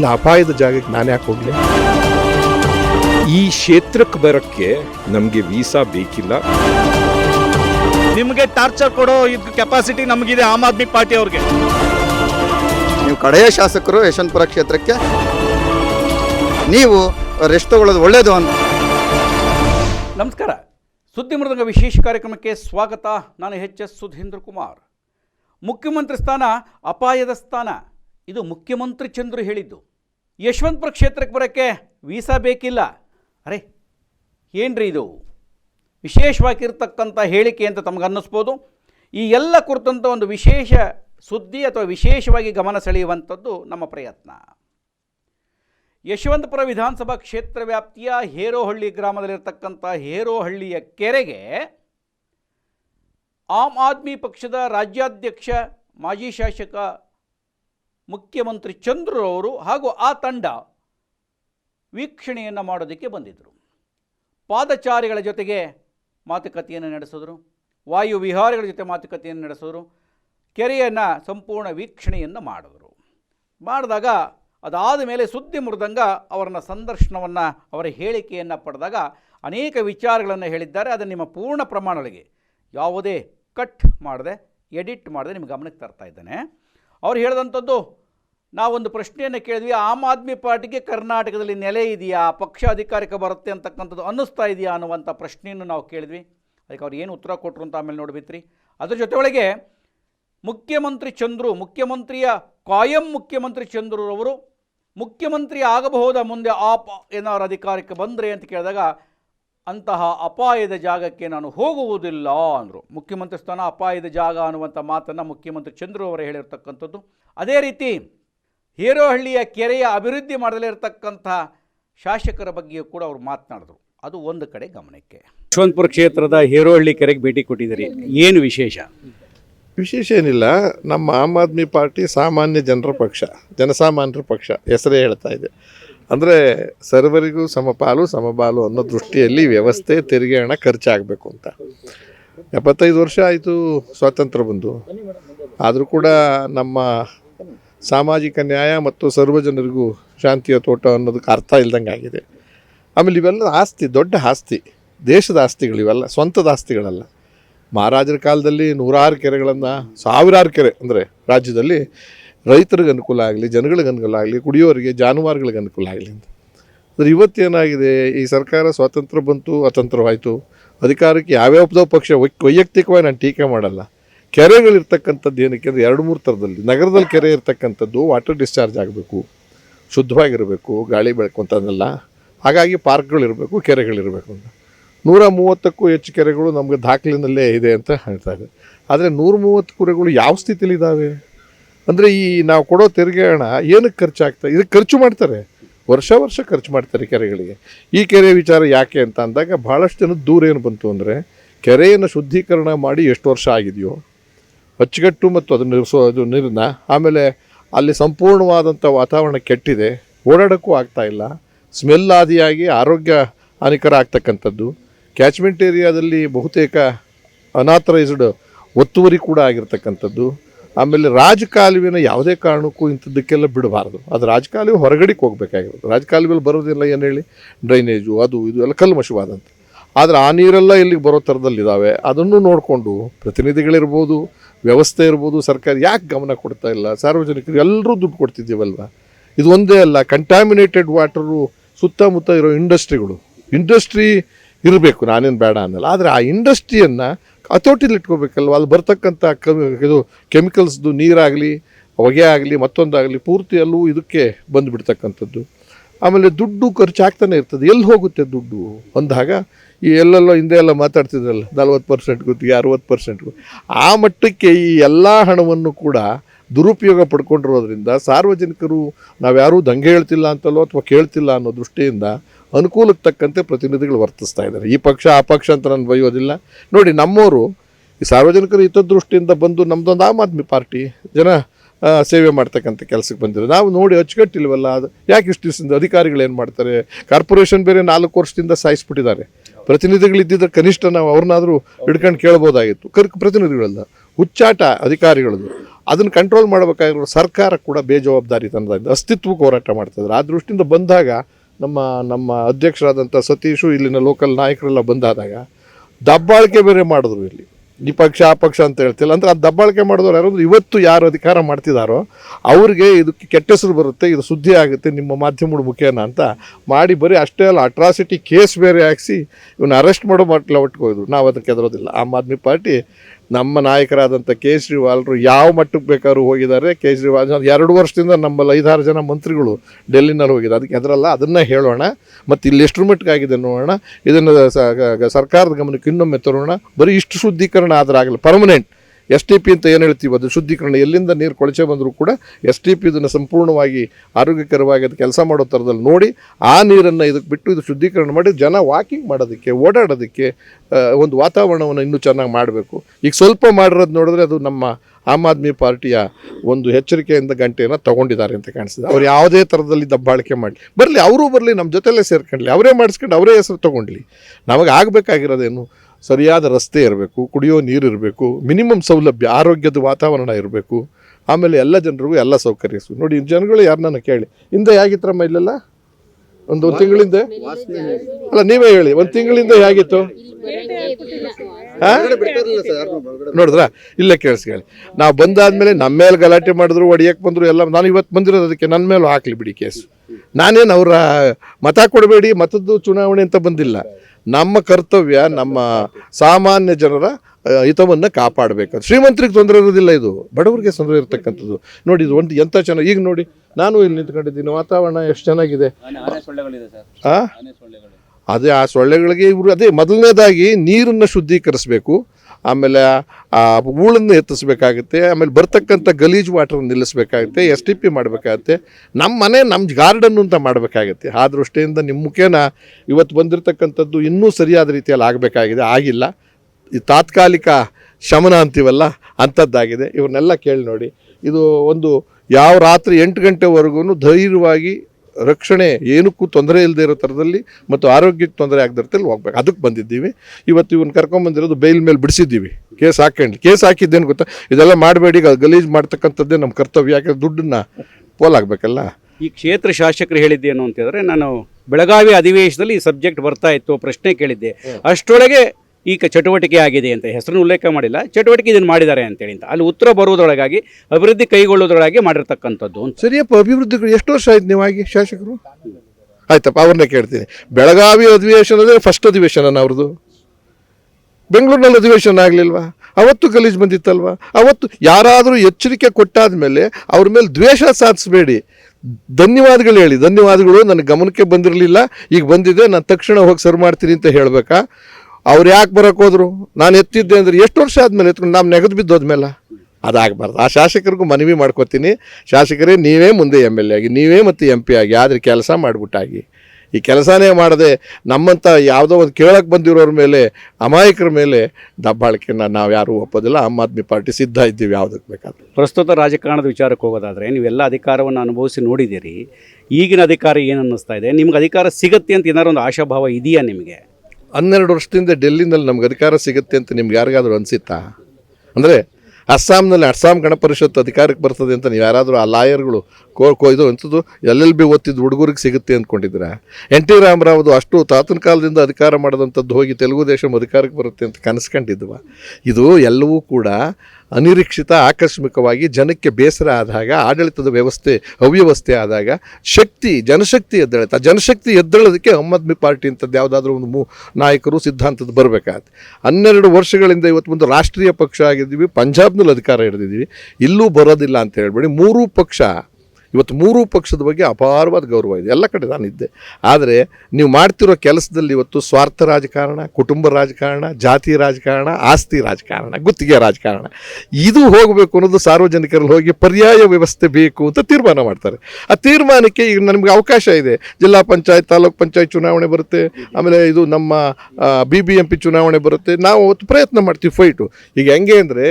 ಇಲ್ಲ ಅಪಾಯದ ಜಾಗಕ್ಕೆ ನಾನು ಯಾಕೆ ಹೋಗಲಿ? ಈ ಕ್ಷೇತ್ರಕ್ಕೆ ಬರೋಕ್ಕೆ ನಮಗೆ ವೀಸಾ ಬೇಕಿಲ್ಲ. ನಿಮಗೆ ಟಾರ್ಚರ್ ಕೊಡೋ ಇದು ಕೆಪಾಸಿಟಿ ನಮಗಿದೆ ಆಮ್ ಆದ್ಮಿ ಪಾರ್ಟಿ ಅವ್ರಿಗೆ. ನೀವು ಕಡೆಯ ಶಾಸಕರು ಯಶವಂತಪುರ ಕ್ಷೇತ್ರಕ್ಕೆ ನೀವು ರೆಸ್ಟ್ ತಗೊಳ್ಳೋದು ಒಳ್ಳೇದು ಅಂತ. ನಮಸ್ಕಾರ. ಸುದ್ದಿ ಮೃದಂಗ ವಿಶೇಷ ಕಾರ್ಯಕ್ರಮಕ್ಕೆ ಸ್ವಾಗತ. ನಾನು ಎಚ್ ಎಸ್ ಸುಧೀಂದ್ರ ಕುಮಾರ್. ಮುಖ್ಯಮಂತ್ರಿ ಸ್ಥಾನ ಅಪಾಯದ ಸ್ಥಾನ. ಇದು ಮುಖ್ಯಮಂತ್ರಿ ಚಂದ್ರು ಹೇಳಿದ್ದು. ಯಶವಂತಪುರ ಕ್ಷೇತ್ರಕ್ಕೆ ಬರೋಕ್ಕೆ ವೀಸಾ ಬೇಕಿಲ್ಲ. ಅರೆ, ಏನ್ರಿ ಇದು? ವಿಶೇಷವಾಗಿರ್ತಕ್ಕಂಥ ಹೇಳಿಕೆ ಅಂತ ತಮಗೆ ಅನ್ನಿಸ್ಬೋದು ಈ ಎಲ್ಲ ಕುರಿತಂಥ ಒಂದು ವಿಶೇಷ ಸುದ್ದಿ ಅಥವಾ ವಿಶೇಷವಾಗಿ ಗಮನ ಸೆಳೆಯುವಂಥದ್ದು ನಮ್ಮ ಪ್ರಯತ್ನ. ಯಶವಂತಪುರ ವಿಧಾನಸಭಾ ಕ್ಷೇತ್ರ ವ್ಯಾಪ್ತಿಯ ಹೇರೋಹಳ್ಳಿ ಗ್ರಾಮದಲ್ಲಿರ್ತಕ್ಕಂಥ ಹೇರೋಹಳ್ಳಿಯ ಕೆರೆಗೆ ಆಮ್ ಆದ್ಮಿ ಪಕ್ಷದ ರಾಜ್ಯಾಧ್ಯಕ್ಷ, ಮಾಜಿ ಶಾಸಕ ಮುಖ್ಯಮಂತ್ರಿ ಚಂದ್ರರವರು ಹಾಗೂ ಆ ತಂಡ ವೀಕ್ಷಣೆಯನ್ನು ಮಾಡೋದಕ್ಕೆ ಬಂದಿದ್ದರು ಪಾದಚಾರಿಗಳ ಜೊತೆಗೆ ಮಾತುಕತೆಯನ್ನು ನಡೆಸಿದ್ರು. ವಾಯು ವಿಹಾರಿಗಳ ಜೊತೆ ಮಾತುಕತೆಯನ್ನು ನಡೆಸಿದ್ರು. ಕೆರೆಯನ್ನು ಸಂಪೂರ್ಣ ವೀಕ್ಷಣೆಯನ್ನು ಮಾಡಿದ್ರು. ಮಾಡಿದಾಗ ಅದಾದ ಮೇಲೆ ಸುದ್ದಿ ಮುರಿದಂಗ ಅವರನ್ನ ಸಂದರ್ಶನವನ್ನು, ಅವರ ಹೇಳಿಕೆಯನ್ನು ಪಡೆದಾಗ ಅನೇಕ ವಿಚಾರಗಳನ್ನು ಹೇಳಿದ್ದಾರೆ. ಅದನ್ನು ನಿಮ್ಮ ಪೂರ್ಣ ಪ್ರಮಾಣಗಳಿಗೆ ಯಾವುದೇ ಕಟ್ ಮಾಡದೆ, ಎಡಿಟ್ ಮಾಡದೆ ನಿಮ್ಮ ಗಮನಕ್ಕೆ ತರ್ತಾ ಇದ್ದೇನೆ. ಅವ್ರು ಹೇಳಿದಂಥದ್ದು ನಾವೊಂದು ಪ್ರಶ್ನೆಯನ್ನು ಕೇಳಿದ್ವಿ, ಆಮ್ ಆದ್ಮಿ ಪಾರ್ಟಿಗೆ ಕರ್ನಾಟಕದಲ್ಲಿ ನೆಲೆ ಇದೆಯಾ? ಪಕ್ಷ ಅಧಿಕಾರಕ್ಕೆ ಬರುತ್ತೆ ಅಂತಕ್ಕಂಥದ್ದು ಅನ್ನಿಸ್ತಾ ಇದೆಯಾ? ಅನ್ನುವಂಥ ಪ್ರಶ್ನೆಯನ್ನು ನಾವು ಕೇಳಿದ್ವಿ. ಅದಕ್ಕೆ ಅವ್ರು ಏನು ಉತ್ತರ ಕೊಟ್ಟರು ಅಂತ ಆಮೇಲೆ ನೋಡ್ಬಿತ್ರಿ. ಅದ್ರ ಜೊತೆಯೊಳಗೆ ಮುಖ್ಯಮಂತ್ರಿ ಚಂದ್ರು, ಮುಖ್ಯಮಂತ್ರಿಯ ಕಾಯಂ ಮುಖ್ಯಮಂತ್ರಿ ಚಂದ್ರರವರು ಮುಖ್ಯಮಂತ್ರಿ ಆಗಬಹುದ ಮುಂದೆ ಆಪ್ ಏನಾದ್ರು ಅಧಿಕಾರಕ್ಕೆ ಬಂದರೆ ಅಂತ ಕೇಳಿದಾಗ, ಅಂತಹ ಅಪಾಯದ ಜಾಗಕ್ಕೆ ನಾನು ಹೋಗುವುದಿಲ್ಲ ಅಂದರು. ಮುಖ್ಯಮಂತ್ರಿ ಸ್ಥಾನ ಅಪಾಯದ ಜಾಗ ಅನ್ನುವಂಥ ಮಾತನ್ನು ಮುಖ್ಯಮಂತ್ರಿ ಚಂದ್ರು ಅವರು ಹೇಳಿರ್ತಕ್ಕಂಥದ್ದು. ಅದೇ ರೀತಿ ಹೇರೋಹಳ್ಳಿಯ ಕೆರೆಯ ಅಭಿವೃದ್ಧಿ ಮಾಡಲಿರತಕ್ಕಂಥ ಇರತಕ್ಕಂಥ ಶಾಸಕರ ಬಗ್ಗೆಯೂ ಕೂಡ ಅವರು ಮಾತನಾಡಿದ್ರು. ಅದು ಒಂದು ಕಡೆ ಗಮನಕ್ಕೆ. ಯಶವಂತಪುರ ಕ್ಷೇತ್ರದ ಹೇರೋಹಳ್ಳಿ ಕೆರೆಗೆ ಭೇಟಿ ಕೊಟ್ಟಿದ್ದೀರಿ. ಏನು ವಿಶೇಷ? ವಿಶೇಷ ಏನಿಲ್ಲ. ನಮ್ಮ ಆಮ್ ಆದ್ಮಿ ಪಾರ್ಟಿ ಸಾಮಾನ್ಯ ಜನರ ಪಕ್ಷ ಜನಸಾಮಾನ್ಯರ ಪಕ್ಷ ಹೆಸರೇ ಹೇಳ್ತಾ ಇದೆ. ಅಂದರೆ ಸರ್ವರಿಗೂ ಸಮಪಾಲು ಸಮಬಾಲು ಅನ್ನೋ ದೃಷ್ಟಿಯಲ್ಲಿ ವ್ಯವಸ್ಥೆ ತೆರಿಗೆ ಹಣ ಖರ್ಚಾಗಬೇಕು ಅಂತ. ಎಪ್ಪತ್ತೈದು ವರ್ಷ ಆಯಿತು ಸ್ವಾತಂತ್ರ್ಯ ಬಂದು. ಆದರೂ ಕೂಡ ನಮ್ಮ ಸಾಮಾಜಿಕ ನ್ಯಾಯ ಮತ್ತು ಸರ್ವಜನರಿಗೂ ಶಾಂತಿಯ ತೋಟ ಅನ್ನೋದಕ್ಕೆ ಅರ್ಥ ಇಲ್ದಂಗೆ ಆಗಿದೆ. ಆಮೇಲೆ ಇವೆಲ್ಲ ಆಸ್ತಿ, ದೊಡ್ಡ ಆಸ್ತಿ, ದೇಶದ ಆಸ್ತಿಗಳು ಇವೆಲ್ಲ, ಸ್ವಂತದ ಆಸ್ತಿಗಳಲ್ಲ. ಮಹಾರಾಜರ ಕಾಲದಲ್ಲಿ ನೂರಾರು ಕೆರೆಗಳನ್ನು, ಸಾವಿರಾರು ಕೆರೆ ಅಂದರೆ ರಾಜ್ಯದಲ್ಲಿ ರೈತರಿಗೆ ಅನುಕೂಲ ಆಗಲಿ, ಜನಗಳಿಗೆ ಅನುಕೂಲ ಆಗಲಿ, ಕುಡಿಯೋರಿಗೆ, ಜಾನುವಾರುಗಳಿಗೆ ಅನುಕೂಲ ಆಗಲಿ ಅಂತ. ಅಂದರೆ ಇವತ್ತೇನಾಗಿದೆ ಈ ಸರ್ಕಾರ ಸ್ವಾತಂತ್ರ್ಯ ಬಂತು, ಅತಂತ್ರವಾಯಿತು. ಅಧಿಕಾರಕ್ಕೆ ಯಾವ್ಯಾವ್ದೋ ಪಕ್ಷ ವೈಯಕ್ತಿಕವಾಗಿ ನಾನು ಟೀಕೆ ಮಾಡಲ್ಲ. ಕೆರೆಗಳಿರ್ತಕ್ಕಂಥದ್ದು ಏನಕ್ಕೆ ಅಂದರೆ ಎರಡು ಮೂರು ಥರದಲ್ಲಿ. ನಗರದಲ್ಲಿ ಕೆರೆ ಇರ್ತಕ್ಕಂಥದ್ದು ವಾಟರ್ ಡಿಸ್ಚಾರ್ಜ್ ಆಗಬೇಕು, ಶುದ್ಧವಾಗಿರಬೇಕು, ಗಾಳಿ ಬೆಳಕು ಹಾಗಾಗಿ ಪಾರ್ಕ್ಗಳಿರಬೇಕು ಕೆರೆಗಳಿರಬೇಕು ಅಂತ. ನೂರ ಮೂವತ್ತಕ್ಕೂ ಹೆಚ್ಚು ಕೆರೆಗಳು ನಮಗೆ ದಾಖಲಿನಲ್ಲೇ ಇದೆ ಅಂತ ಹೇಳ್ತಾ ಇದೆ ಆದರೆ ನೂರ ಮೂವತ್ತು ಕೆರೆಗಳು ಯಾವ ಸ್ಥಿತಿಲಿದ್ದಾವೆ ಅಂದರೆ ಈ ನಾವು ಕೊಡೋ ತೆರಿಗೆ ಹಣ ಏನಕ್ಕೆ ಖರ್ಚಾಗ್ತಾ ಇದಕ್ಕೆ ಖರ್ಚು ಮಾಡ್ತಾರೆ. ವರ್ಷ ವರ್ಷ ಖರ್ಚು ಮಾಡ್ತಾರೆ ಕೆರೆಗಳಿಗೆ. ಈ ಕೆರೆ ವಿಚಾರ ಯಾಕೆ ಅಂತ ಅಂದಾಗ ಭಾಳಷ್ಟು ಜನದ ದೂರ ಏನು ಬಂತು ಅಂದರೆ ಕೆರೆಯನ್ನು ಶುದ್ಧೀಕರಣ ಮಾಡಿ ಎಷ್ಟು ವರ್ಷ ಆಗಿದೆಯೋ ಅಚ್ಚುಕಟ್ಟು ಮತ್ತು ಅದನ್ನು ನಿರ್ಸೋ ಅದು ನೀರನ್ನ, ಆಮೇಲೆ ಅಲ್ಲಿ ಸಂಪೂರ್ಣವಾದಂಥ ವಾತಾವರಣ ಕೆಟ್ಟಿದೆ, ಓಡಾಡೋಕ್ಕೂ ಆಗ್ತಾ ಇಲ್ಲ. ಸ್ಮೆಲ್ ಆದಿಯಾಗಿ ಆರೋಗ್ಯ ಹಾನಿಕರ ಆಗ್ತಕ್ಕಂಥದ್ದು. ಕ್ಯಾಚ್ಮೆಂಟ್ ಏರಿಯಾದಲ್ಲಿ ಬಹುತೇಕ ಅನಾಥರೈಸ್ಡ್ ಒತ್ತುವರಿ ಕೂಡ ಆಗಿರ್ತಕ್ಕಂಥದ್ದು. ಆಮೇಲೆ ರಾಜಕಾಲುವಿನ ಯಾವುದೇ ಕಾರಣಕ್ಕೂ ಇಂಥದ್ದಕ್ಕೆಲ್ಲ ಬಿಡಬಾರ್ದು. ಅದು ರಾಜಕಾಲುವೆ ಹೊರಗಡೆಗೆ ಹೋಗಬೇಕಾಗಿರೋದು. ರಾಜಕಾಲುವೆಯಲ್ಲಿ ಬರೋದಿಲ್ಲ ಏನು ಹೇಳಿ? ಡ್ರೈನೇಜು, ಅದು, ಇದು ಎಲ್ಲ ಕಲ್ಮಶವಾದಂಥ ಆದರೆ ಆ ನೀರೆಲ್ಲ ಇಲ್ಲಿಗೆ ಬರೋ ಥರದಲ್ಲಿದ್ದಾವೆ. ಅದನ್ನು ನೋಡಿಕೊಂಡು ಪ್ರತಿನಿಧಿಗಳಿರ್ಬೋದು ವ್ಯವಸ್ಥೆ ಇರ್ಬೋದು, ಸರ್ಕಾರ ಯಾಕೆ ಗಮನ ಕೊಡ್ತಾ ಇಲ್ಲ? ಸಾರ್ವಜನಿಕರು ಎಲ್ಲರೂ ದುಡ್ಡು ಕೊಡ್ತಿದ್ದೀವಲ್ವ? ಇದು ಒಂದೇ ಅಲ್ಲ ಕಂಟ್ಯಾಮಿನೇಟೆಡ್ ವಾಟರು ಸುತ್ತಮುತ್ತ ಇರೋ ಇಂಡಸ್ಟ್ರಿಗಳು ಇಂಡಸ್ಟ್ರಿ ಇರಬೇಕು, ನಾನೇನು ಬೇಡ ಅನ್ನಲ್ಲ. ಆದರೆ ಆ ಇಂಡಸ್ಟ್ರಿಯನ್ನು ಹತೋಟಿಲಿ ಇಟ್ಕೋಬೇಕಲ್ವ? ಅಲ್ಲಿ ಬರ್ತಕ್ಕಂಥ ಇದು ಕೆಮಿಕಲ್ಸ್ದು ನೀರಾಗಲಿ, ಹೊಗೆ ಆಗಲಿ, ಮತ್ತೊಂದಾಗಲಿ, ಪೂರ್ತಿ ಎಲ್ಲವೂ ಇದಕ್ಕೆ ಬಂದುಬಿಡ್ತಕ್ಕಂಥದ್ದು. ಆಮೇಲೆ ದುಡ್ಡು ಖರ್ಚಾಗ್ತಾನೆ ಇರ್ತದೆ. ಎಲ್ಲಿ ಹೋಗುತ್ತೆ ದುಡ್ಡು? ಅಂದಾಗ ಈ ಎಲ್ಲೆಲ್ಲೋ ಹಿಂದೆ ಎಲ್ಲ ಮಾತಾಡ್ತಿದ್ರಲ್ಲ, ನಲ್ವತ್ತು ಪರ್ಸೆಂಟ್ ಗುತ್ತಿಗೆ ಅರುವತ್ತು ಪರ್ಸೆಂಟ್ ಆ ಮಟ್ಟಕ್ಕೆ ಈ ಎಲ್ಲ ಹಣವನ್ನು ಕೂಡ ದುರುಪಯೋಗ ಪಡ್ಕೊಂಡಿರೋದ್ರಿಂದ ಸಾರ್ವಜನಿಕರು ನಾವ್ಯಾರೂ ದಂಗೆ ಹೇಳ್ತಿಲ್ಲ ಅಂತಲೋ ಅಥವಾ ಕೇಳ್ತಿಲ್ಲ ಅನ್ನೋ ದೃಷ್ಟಿಯಿಂದ ಅನುಕೂಲಕ್ಕೆ ತಕ್ಕಂತೆ ಪ್ರತಿನಿಧಿಗಳು ವರ್ತಿಸ್ತಾ ಇದ್ದಾರೆ. ಈ ಪಕ್ಷ, ಆ ಪಕ್ಷ ಅಂತ ನಾನು ಬೈಯೋದಿಲ್ಲ ನೋಡಿ ನಮ್ಮವರು ಈ ಸಾರ್ವಜನಿಕರು ಹಿತದೃಷ್ಟಿಯಿಂದ ಬಂದು ನಮ್ಮದೊಂದು ಆಮ್ ಆದ್ಮಿ ಪಾರ್ಟಿ, ಜನ ಸೇವೆ ಮಾಡ್ತಕ್ಕಂಥ ಕೆಲಸಕ್ಕೆ ಬಂದಿರೋ ನಾವು ನೋಡಿ ಅಚ್ಚುಕಟ್ಟಿಲ್ವಲ್ಲ, ಅದು ಯಾಕೆ ಇಷ್ಟು ದಿವಸದಿಂದ ಅಧಿಕಾರಿಗಳು ಏನು ಮಾಡ್ತಾರೆ? ಕಾರ್ಪೊರೇಷನ್ ಬೇರೆ ನಾಲ್ಕು ವರ್ಷದಿಂದ ಸಾಯಿಸ್ಬಿಟ್ಟಿದ್ದಾರೆ. ಪ್ರತಿನಿಧಿಗಳಿದ್ದಿದ್ರೆ ಕನಿಷ್ಠ ನಾವು ಅವ್ರನ್ನಾದರೂ ಹಿಡ್ಕೊಂಡು ಕೇಳ್ಬೋದಾಗಿತ್ತು. ಕರ್ಕ್ ಪ್ರತಿನಿಧಿಗಳಲ್ಲ, ಹುಚ್ಚಾಟ ಅಧಿಕಾರಿಗಳದ್ದು ಅದನ್ನು ಕಂಟ್ರೋಲ್ ಮಾಡಬೇಕಾಗಿರೋ ಸರ್ಕಾರ ಕೂಡ ಬೇಜವಾಬ್ದಾರಿತನದಿಂದ ಅಸ್ತಿತ್ವಕ್ಕೆ ಹೋರಾಟ ಮಾಡ್ತಿದ್ರು. ಆ ದೃಷ್ಟಿಯಿಂದ ಬಂದಾಗ ನಮ್ಮ ನಮ್ಮ ಅಧ್ಯಕ್ಷರಾದಂಥ ಸತೀಶು ಇಲ್ಲಿನ ಲೋಕಲ್ ನಾಯಕರೆಲ್ಲ ಬಂದಾದಾಗ ದಬ್ಬಾಳಿಕೆ ಬೇರೆ ಮಾಡಿದ್ರು ಇಲ್ಲಿ. ಈ ಪಕ್ಷ ಆ ಪಕ್ಷ ಅಂತ ಹೇಳ್ತಿಲ್ಲ. ಅಂದರೆ ಆ ದಬ್ಬಾಳಿಕೆ ಮಾಡಿದವ್ರು ಯಾರು? ಇವತ್ತು ಯಾರು ಅಧಿಕಾರ ಮಾಡ್ತಿದ್ದಾರೋ ಅವ್ರಿಗೆ ಇದಕ್ಕೆ ಕೆಟ್ಟ ಹೆಸರು ಬರುತ್ತೆ, ಇದು ಸುದ್ದಿ ಆಗುತ್ತೆ, ನಿಮ್ಮ ಮಾಧ್ಯಮಗಳು ಮುಖೇನ ಅಂತ ಮಾಡಿ ಬರೀ ಅಷ್ಟೇ ಅಲ್ಲ ಅಟ್ರಾಸಿಟಿ ಕೇಸ್ ಬೇರೆ ಹಾಕಿಸಿ ಇವನ್ನ ಅರೆಸ್ಟ್ ಮಾಡೋ ಮಟ್ಲ ಒಟ್ಟಿಗೆ ನಾವು ಅದಕ್ಕೆ ಎದುರೋದಿಲ್ಲ ಆಮ್ ಆದ್ಮಿ ಪಾರ್ಟಿ ನಮ್ಮ ನಾಯಕರಾದಂಥ ಕೇಜ್ರಿವಾಲ್ರು ಯಾವ ಮಟ್ಟಕ್ಕೆ ಬೇಕಾದ್ರೂ ಹೋಗಿದ್ದಾರೆ. ಕೇಜ್ರಿವಾಲ್ ಎರಡು ವರ್ಷದಿಂದ ನಮ್ಮಲ್ಲಿ ಐದಾರು ಜನ ಮಂತ್ರಿಗಳು ಡೆಲ್ಲಿನಲ್ಲಿ ಹೋಗಿದ್ದಾರೆ. ಅದಕ್ಕೆ ಅದರಲ್ಲ, ಅದನ್ನು ಹೇಳೋಣ. ಮತ್ತು ಇಲ್ಲಿ ಎಷ್ಟು ಮಟ್ಟಿಗಾಗಿದೆ ನೋಡೋಣ. ಇದನ್ನು ಸರ್ಕಾರದ ಗಮನಕ್ಕೆ ಇನ್ನೊಮ್ಮೆ ತರೋಣ. ಬರೀ ಇಷ್ಟು ಶುದ್ಧೀಕರಣ ಆದರೆ ಆಗಲಿ ಪರ್ಮನೆಂಟ್ ಎಸ್ ಟಿ ಪಿ ಅಂತ ಏನು ಹೇಳ್ತೀವಿ ಅದು ಶುದ್ಧೀಕರಣ, ಎಲ್ಲಿಂದ ನೀರು ಕೊಳಚೆ ಬಂದರೂ ಕೂಡ ಎಸ್ ಟಿ ಪಿ ಇದನ್ನು ಸಂಪೂರ್ಣವಾಗಿ ಆರೋಗ್ಯಕರವಾಗಿ ಅದು ಕೆಲಸ ಮಾಡೋ ಥರದಲ್ಲಿ ನೋಡಿ, ಆ ನೀರನ್ನು ಇದಕ್ಕೆ ಬಿಟ್ಟು ಇದು ಶುದ್ಧೀಕರಣ ಮಾಡಿ ಜನ ವಾಕಿಂಗ್ ಮಾಡೋದಕ್ಕೆ, ಓಡಾಡೋದಕ್ಕೆ ಒಂದು ವಾತಾವರಣವನ್ನು ಇನ್ನೂ ಚೆನ್ನಾಗಿ ಮಾಡಬೇಕು. ಈಗ ಸ್ವಲ್ಪ ಮಾಡಿರೋದು ನೋಡಿದ್ರೆ ಅದು ನಮ್ಮ ಆಮ್ ಆದ್ಮಿ ಪಾರ್ಟಿಯ ಒಂದು ಎಚ್ಚರಿಕೆಯಿಂದ ಗಂಟೆಯನ್ನು ತಗೊಂಡಿದ್ದಾರೆ ಅಂತ ಕಾಣಿಸ್ತದೆ. ಅವ್ರು ಯಾವುದೇ ಥರದಲ್ಲಿ ದಬ್ಬಾಳಿಕೆ ಮಾಡಿ ಬರಲಿ, ಅವರು ಬರಲಿ ನಮ್ಮ ಜೊತೆಲೇ ಸೇರ್ಕೊಂಡ್ಲಿ. ಅವರೇ ಮಾಡಿಸ್ಕೊಂಡು ಅವರೇ ಹೆಸರು ತೊಗೊಂಡ್ಲಿ. ನಮಗೆ ಆಗಬೇಕಾಗಿರೋದೇನು? ಸರಿಯಾದ ರಸ್ತೆ ಇರಬೇಕು, ಕುಡಿಯೋ ನೀರು ಇರಬೇಕು, ಮಿನಿಮಮ್ ಸೌಲಭ್ಯ, ಆರೋಗ್ಯದ ವಾತಾವರಣ ಇರಬೇಕು, ಆಮೇಲೆ ಎಲ್ಲ ಜನರಿಗೂ ಎಲ್ಲ ಸೌಕರ್ಯ ನೋಡಿ, ಜನಗಳು ಯಾರನ್ನ ಕೇಳಿ, ಹಿಂದೆ ಹೇಗಿತ್ತರಮ್ಮ ಇಲ್ಲೆಲ್ಲ? ಒಂದು ಒಂದು ತಿಂಗಳಿಂದ? ಅಲ್ಲ, ನೀವೇ ಹೇಳಿ, ಒಂದು ತಿಂಗಳಿಂದ ಹೇಗಿತ್ತು? ನೋಡಿದ್ರಾ? ಇಲ್ಲೇ ಕೇಳಿಸ್ಕೊಳ್ಳಿ ನಾವು ಬಂದಾದ್ಮೇಲೆ ನಮ್ಮ ಮೇಲೆ ಗಲಾಟೆ ಮಾಡಿದ್ರು ಒಡಿಯಕ್ಕೆ ಬಂದರು, ಎಲ್ಲ ನಾನು ಇವತ್ತು ಬಂದಿರೋದು ಅದಕ್ಕೆ ನನ್ನ ಮೇಲೂ ಹಾಕ್ಲಿ ಬಿಡಿ ಕೇಸು. ನಾನೇನು ಅವರ ಮತ ಕೊಡಬೇಡಿ, ಮತದ್ದು ಚುನಾವಣೆ ಅಂತ ಬಂದಿಲ್ಲ. ನಮ್ಮ ಕರ್ತವ್ಯ ನಮ್ಮ ಸಾಮಾನ್ಯ ಜನರ ಹಿತವನ್ನು ಕಾಪಾಡಬೇಕು. ಶ್ರೀಮಂತರಿಗೆ ತೊಂದರೆ ಇರೋದಿಲ್ಲ ಇದು. ಬಡವರಿಗೆ ತೊಂದರೆ ಇರತಕ್ಕಂಥದ್ದು. ನೋಡಿ ಇದು ಒಂದು ಎಂಥ ಚೆನ್ನಾಗಿ ಈಗ ನೋಡಿ, ನಾನು ಇಲ್ಲಿ ನಿಂತ್ಕೊಂಡಿದ್ದೀನಿ. ವಾತಾವರಣ ಎಷ್ಟು ಚೆನ್ನಾಗಿದೆ? ಅದೇ ಆ ಸೊಳ್ಳೆಗಳಿಗೆ ಇವರು ಅದೇ ಮೊದಲನೇದಾಗಿ ನೀರನ್ನು ಶುದ್ಧೀಕರಿಸಬೇಕು. ಆಮೇಲೆ ಹೂಳನ್ನು ಎತ್ತಿಸ್ಬೇಕಾಗುತ್ತೆ, ಆಮೇಲೆ ಬರ್ತಕ್ಕಂಥ ಗಲೀಜು ವಾಟರ್ ನಿಲ್ಲಿಸ್ಬೇಕಾಗುತ್ತೆ, ಎಸ್ ಟಿ ಪಿ ಮಾಡಬೇಕಾಗುತ್ತೆ, ನಮ್ಮ ಮನೆ, ನಮ್ಮ ಗಾರ್ಡನ್ ಅಂತ ಮಾಡಬೇಕಾಗುತ್ತೆ. ಆ ದೃಷ್ಟಿಯಿಂದ ನಿಮ್ಮ ಮುಖೇನ ಇವತ್ತು ಬಂದಿರತಕ್ಕಂಥದ್ದು ಇನ್ನೂ ಸರಿಯಾದ ರೀತಿಯಲ್ಲಿ ಆಗಬೇಕಾಗಿದೆ. ಆಗಿಲ್ಲ. ಈ ತಾತ್ಕಾಲಿಕ ಶಮನ ಅಂತೀವಲ್ಲ, ಅಂಥದ್ದಾಗಿದೆ. ಇವನ್ನೆಲ್ಲ ಕೇಳಿ ನೋಡಿ. ಇದು ಒಂದು ಯಾವ ರಾತ್ರಿ ಎಂಟು ಗಂಟೆವರೆಗೂ ಧೈರ್ಯವಾಗಿ ರಕ್ಷಣೆ ಏನಕ್ಕೂ ತೊಂದರೆ ಇಲ್ಲದೆ ಇರೋ ಥರದಲ್ಲಿ ಮತ್ತು ಆರೋಗ್ಯಕ್ಕೆ ತೊಂದರೆ ಆಗದಿರ್ತಲ್ಲಿ ಹೋಗ್ಬೇಕು. ಅದಕ್ಕೆ ಬಂದಿದ್ದೀವಿ. ಇವತ್ತು ಇವನ್ನ ಕರ್ಕೊಂಬಂದಿರೋದು ಬೈಲ್ ಮೇಲೆ ಬಿಡಿಸಿದ್ದೀವಿ. ಕೇಸ್ ಹಾಕೊಂಡು ಕೇಸ್ ಹಾಕಿದ್ದೇನು ಗೊತ್ತಾ? ಇದೆಲ್ಲ ಮಾಡಬೇಡಿ. ಗಲೀಜು ಮಾಡ್ತಕ್ಕಂಥದ್ದೇ ನಮ್ಮ ಕರ್ತವ್ಯ. ಯಾಕೆ ದುಡ್ಡನ್ನ ಪೋಲಾಗಬೇಕಲ್ಲ ಈ ಕ್ಷೇತ್ರ ಶಾಸಕರು ಹೇಳಿದ್ದೇನು ಅಂತಂದರೆ ನಾನು ಬೆಳಗಾವಿ ಅಧಿವೇಶನದಲ್ಲಿ ಈ ಸಬ್ಜೆಕ್ಟ್ ಬರ್ತಾ ಇತ್ತು ಪ್ರಶ್ನೆ ಕೇಳಿದ್ದೆ. ಅಷ್ಟರೊಳಗೆ ಈ ಕ- ಚಟುವಟಿಕೆ ಆಗಿದೆ ಅಂತ ಹೆಸರನ್ನು ಉಲ್ಲೇಖ ಮಾಡಿಲ್ಲ. ಚಟುವಟಿಕೆ ಇದನ್ನು ಮಾಡಿದ್ದಾರೆ ಅಂತೇಳಿ ಅಂತ ಅಲ್ಲಿ ಉತ್ತರ ಬರುವುದರೊಳಗಾಗಿ, ಅಭಿವೃದ್ಧಿ ಕೈಗೊಳ್ಳುವುದರೊಳಗೆ ಮಾಡಿರ್ತಕ್ಕಂಥದ್ದು ಅಂತ. ಸರಿಯಪ್ಪ ಅಭಿವೃದ್ಧಿಗಳು ಎಷ್ಟು ವರ್ಷ ಆಯ್ತು ನೀವು ಆಗಿ ಶಾಸಕರು? ಆಯ್ತಪ್ಪ, ಅವ್ರನ್ನ ಕೇಳ್ತೀನಿ. ಬೆಳಗಾವಿ ಅಧಿವೇಶನದೇ ಫಸ್ಟ್ ಅಧಿವೇಶನ ಅವ್ರದ್ದು? ಬೆಂಗಳೂರಿನಲ್ಲಿ ಅಧಿವೇಶನ ಆಗಲಿಲ್ವಾ? ಅವತ್ತು ಗಲೀಜು ಬಂದಿತ್ತಲ್ವ? ಅವತ್ತು ಯಾರಾದರೂ ಎಚ್ಚರಿಕೆ ಕೊಟ್ಟಾದ ಮೇಲೆ ಅವ್ರ ಮೇಲೆ ದ್ವೇಷ ಸಾಧಿಸಬೇಡಿ. ಧನ್ಯವಾದಗಳು ಹೇಳಿ. ಧನ್ಯವಾದಗಳು. ನನ್ನ ಗಮನಕ್ಕೆ ಬಂದಿರಲಿಲ್ಲ. ಈಗ ಬಂದಿದೆ. ನಾನು ತಕ್ಷಣ ಹೋಗಿ ಸರ್ ಮಾಡ್ತೀನಿ ಅಂತ ಹೇಳಬೇಕಾ? ಅವ್ರು ಯಾಕೆ ಬರೋಕೆ ಹೋದ್ರು? ನಾನು ಎತ್ತಿದ್ದೆ ಅಂದರೆ ಎಷ್ಟು ವರ್ಷ ಆದಮೇಲೆ ಎತ್ಕೊಂಡು ನಾವು ನೆಗೆದು ಬಿದ್ದೋದ್ಮೇಲೆ ಅದಾಗಬಾರ್ದು. ಆ ಶಾಸಕರಿಗೂ ಮನವಿ ಮಾಡ್ಕೋತೀನಿ. ಶಾಸಕರೇ, ನೀವೇ ಮುಂದೆ ಎಂ ಎಲ್ ಎ ಆಗಿ, ನೀವೇ ಮತ್ತು ಎಂ ಪಿ ಆಗಿ, ಆದರೆ ಕೆಲಸ ಮಾಡಿಬಿಟ್ಟಾಗಿ. ಈ ಕೆಲಸನೇ ಮಾಡದೆ ನಮ್ಮಂಥ ಯಾವುದೋ ಒಂದು ಕೇಳಕ್ಕೆ ಬಂದಿರೋರ ಮೇಲೆ, ಅಮಾಯಕರ ಮೇಲೆ ದಬ್ಬಾಳಿಕೆನ ನಾವು ಯಾರೂ ಒಪ್ಪೋದಿಲ್ಲ. ಆಮ್ ಆದ್ಮಿ ಪಾರ್ಟಿ ಸಿದ್ಧ ಇದ್ದೀವಿ ಯಾವುದಕ್ಕೆ ಬೇಕಾದ್ರೆ. ಪ್ರಸ್ತುತ ರಾಜಕಾರಣದ ವಿಚಾರಕ್ಕೆ ಹೋಗೋದಾದರೆ ನೀವೆಲ್ಲ ಅಧಿಕಾರವನ್ನು ಅನುಭವಿಸಿ ನೋಡಿದ್ದೀರಿ. ಈಗಿನ ಅಧಿಕಾರ ಏನು ಅನ್ನಿಸ್ತಾ ಇದೆ? ನಿಮ್ಗೆ ಅಧಿಕಾರ ಸಿಗತ್ತೆ ಅಂತ ಏನಾದ್ರು ಒಂದು ಆಶಾಭಾವ ಇದೆಯಾ ನಿಮಗೆ? ಹನ್ನೆರಡು ವರ್ಷದಿಂದ ಡೆಲ್ಲಿನಲ್ಲಿ ನಮ್ಗೆ ಅಧಿಕಾರ ಸಿಗುತ್ತೆ ಅಂತ ನಿಮ್ಗೆ ಯಾರಿಗಾದರೂ ಅನಿಸಿತ್ತಾ? ಅಂದರೆ ಅಸ್ಸಾಂನಲ್ಲಿ ಅಸ್ಸಾಂ ಗಣ ಪರಿಷತ್ ಅಧಿಕಾರಕ್ಕೆ ಬರ್ತದೆ ಅಂತ ನೀವು ಯಾರಾದರೂ ಆ ಲಾಯರ್ಗಳು ಕೋ ಇದು ಅಂಥದ್ದು ಎಲ್ ಎಲ್ ಬಿ ಓದ್ತಿದ್ದು ಹುಡುಗರಿಗೆ ಸಿಗುತ್ತೆ ಅಂದ್ಕೊಂಡಿದ್ರೆ ಎನ್ ಟಿ ರಾಮರಾವ್ದು ಅಷ್ಟು ತಾತನ ಕಾಲದಿಂದ ಅಧಿಕಾರ ಮಾಡಿದಂಥದ್ದು ಹೋಗಿ ತೆಲುಗು ದೇಶಂ ಅಧಿಕಾರಕ್ಕೆ ಬರುತ್ತೆ ಅಂತ ಕನಸ್ಕೊಂಡಿದ್ವ? ಇದು ಎಲ್ಲವೂ ಕೂಡ ಅನಿರೀಕ್ಷಿತ ಆಕಸ್ಮಿಕವಾಗಿ ಜನಕ್ಕೆ ಬೇಸರ ಆದಾಗ, ಆಡಳಿತದ ವ್ಯವಸ್ಥೆ, ಅವ್ಯವಸ್ಥೆ ಆದಾಗ ಶಕ್ತಿ, ಜನಶಕ್ತಿ ಎದ್ದೇಳುತ್ತೆ. ಜನಶಕ್ತಿ ಎದ್ದೇಳೋದಕ್ಕೆ ಆಮ್ ಆದ್ಮಿ ಪಾರ್ಟಿ ಅಂತದ್ದು ಯಾವುದಾದ್ರೂ ಒಂದು ಮೂ ನಾಯಕರು ಸಿದ್ಧಾಂತದ ಬರಬೇಕಾಗತ್ತೆ. ಹನ್ನೆರಡು ವರ್ಷಗಳಿಂದ ಇವತ್ತು ಒಂದು ರಾಷ್ಟ್ರೀಯ ಪಕ್ಷ ಆಗಿದ್ದೀವಿ, ಪಂಜಾಬ್ನಲ್ಲಿ ಅಧಿಕಾರ ಹಿಡಿದಿದ್ದೀವಿ. ಇಲ್ಲೂ ಬರೋದಿಲ್ಲ ಅಂತ ಹೇಳ್ಬೇಡಿ. ಮೂರೂ ಪಕ್ಷ ಇವತ್ತು ಮೂರೂ ಪಕ್ಷದ ಬಗ್ಗೆ ಅಪಾರವಾದ ಗೌರವ ಇದೆ. ಎಲ್ಲ ಕಡೆ ಇದ್ದೆ. ಆದರೆ ನೀವು ಮಾಡ್ತಿರೋ ಕೆಲಸದಲ್ಲಿ ಇವತ್ತು ಸ್ವಾರ್ಥ ರಾಜಕಾರಣ, ಕುಟುಂಬ ರಾಜಕಾರಣ, ಜಾತಿ ರಾಜಕಾರಣ, ಆಸ್ತಿ ರಾಜಕಾರಣ, ಗುತ್ತಿಗೆ ರಾಜಕಾರಣ. ಇದು ಹೋಗಬೇಕು ಅನ್ನೋದು ಸಾರ್ವಜನಿಕರಲ್ಲಿ ಹೋಗಿ ಪರ್ಯಾಯ ವ್ಯವಸ್ಥೆ ಬೇಕು ಅಂತ ತೀರ್ಮಾನ ಮಾಡ್ತಾರೆ. ಆ ತೀರ್ಮಾನಕ್ಕೆ ಈಗ ನಮಗೆ ಅವಕಾಶ ಇದೆ. ಜಿಲ್ಲಾ ಪಂಚಾಯತ್, ತಾಲೂಕ್ ಪಂಚಾಯತ್ ಚುನಾವಣೆ ಬರುತ್ತೆ. ಆಮೇಲೆ ಇದು ನಮ್ಮ ಬಿ ಬಿ ಎಂ ಪಿ ಚುನಾವಣೆ ಬರುತ್ತೆ. ನಾವು ಅವತ್ತು ಪ್ರಯತ್ನ ಮಾಡ್ತೀವಿ ಫೈಟು. ಈಗ ಹೆಂಗೆ ಅಂದರೆ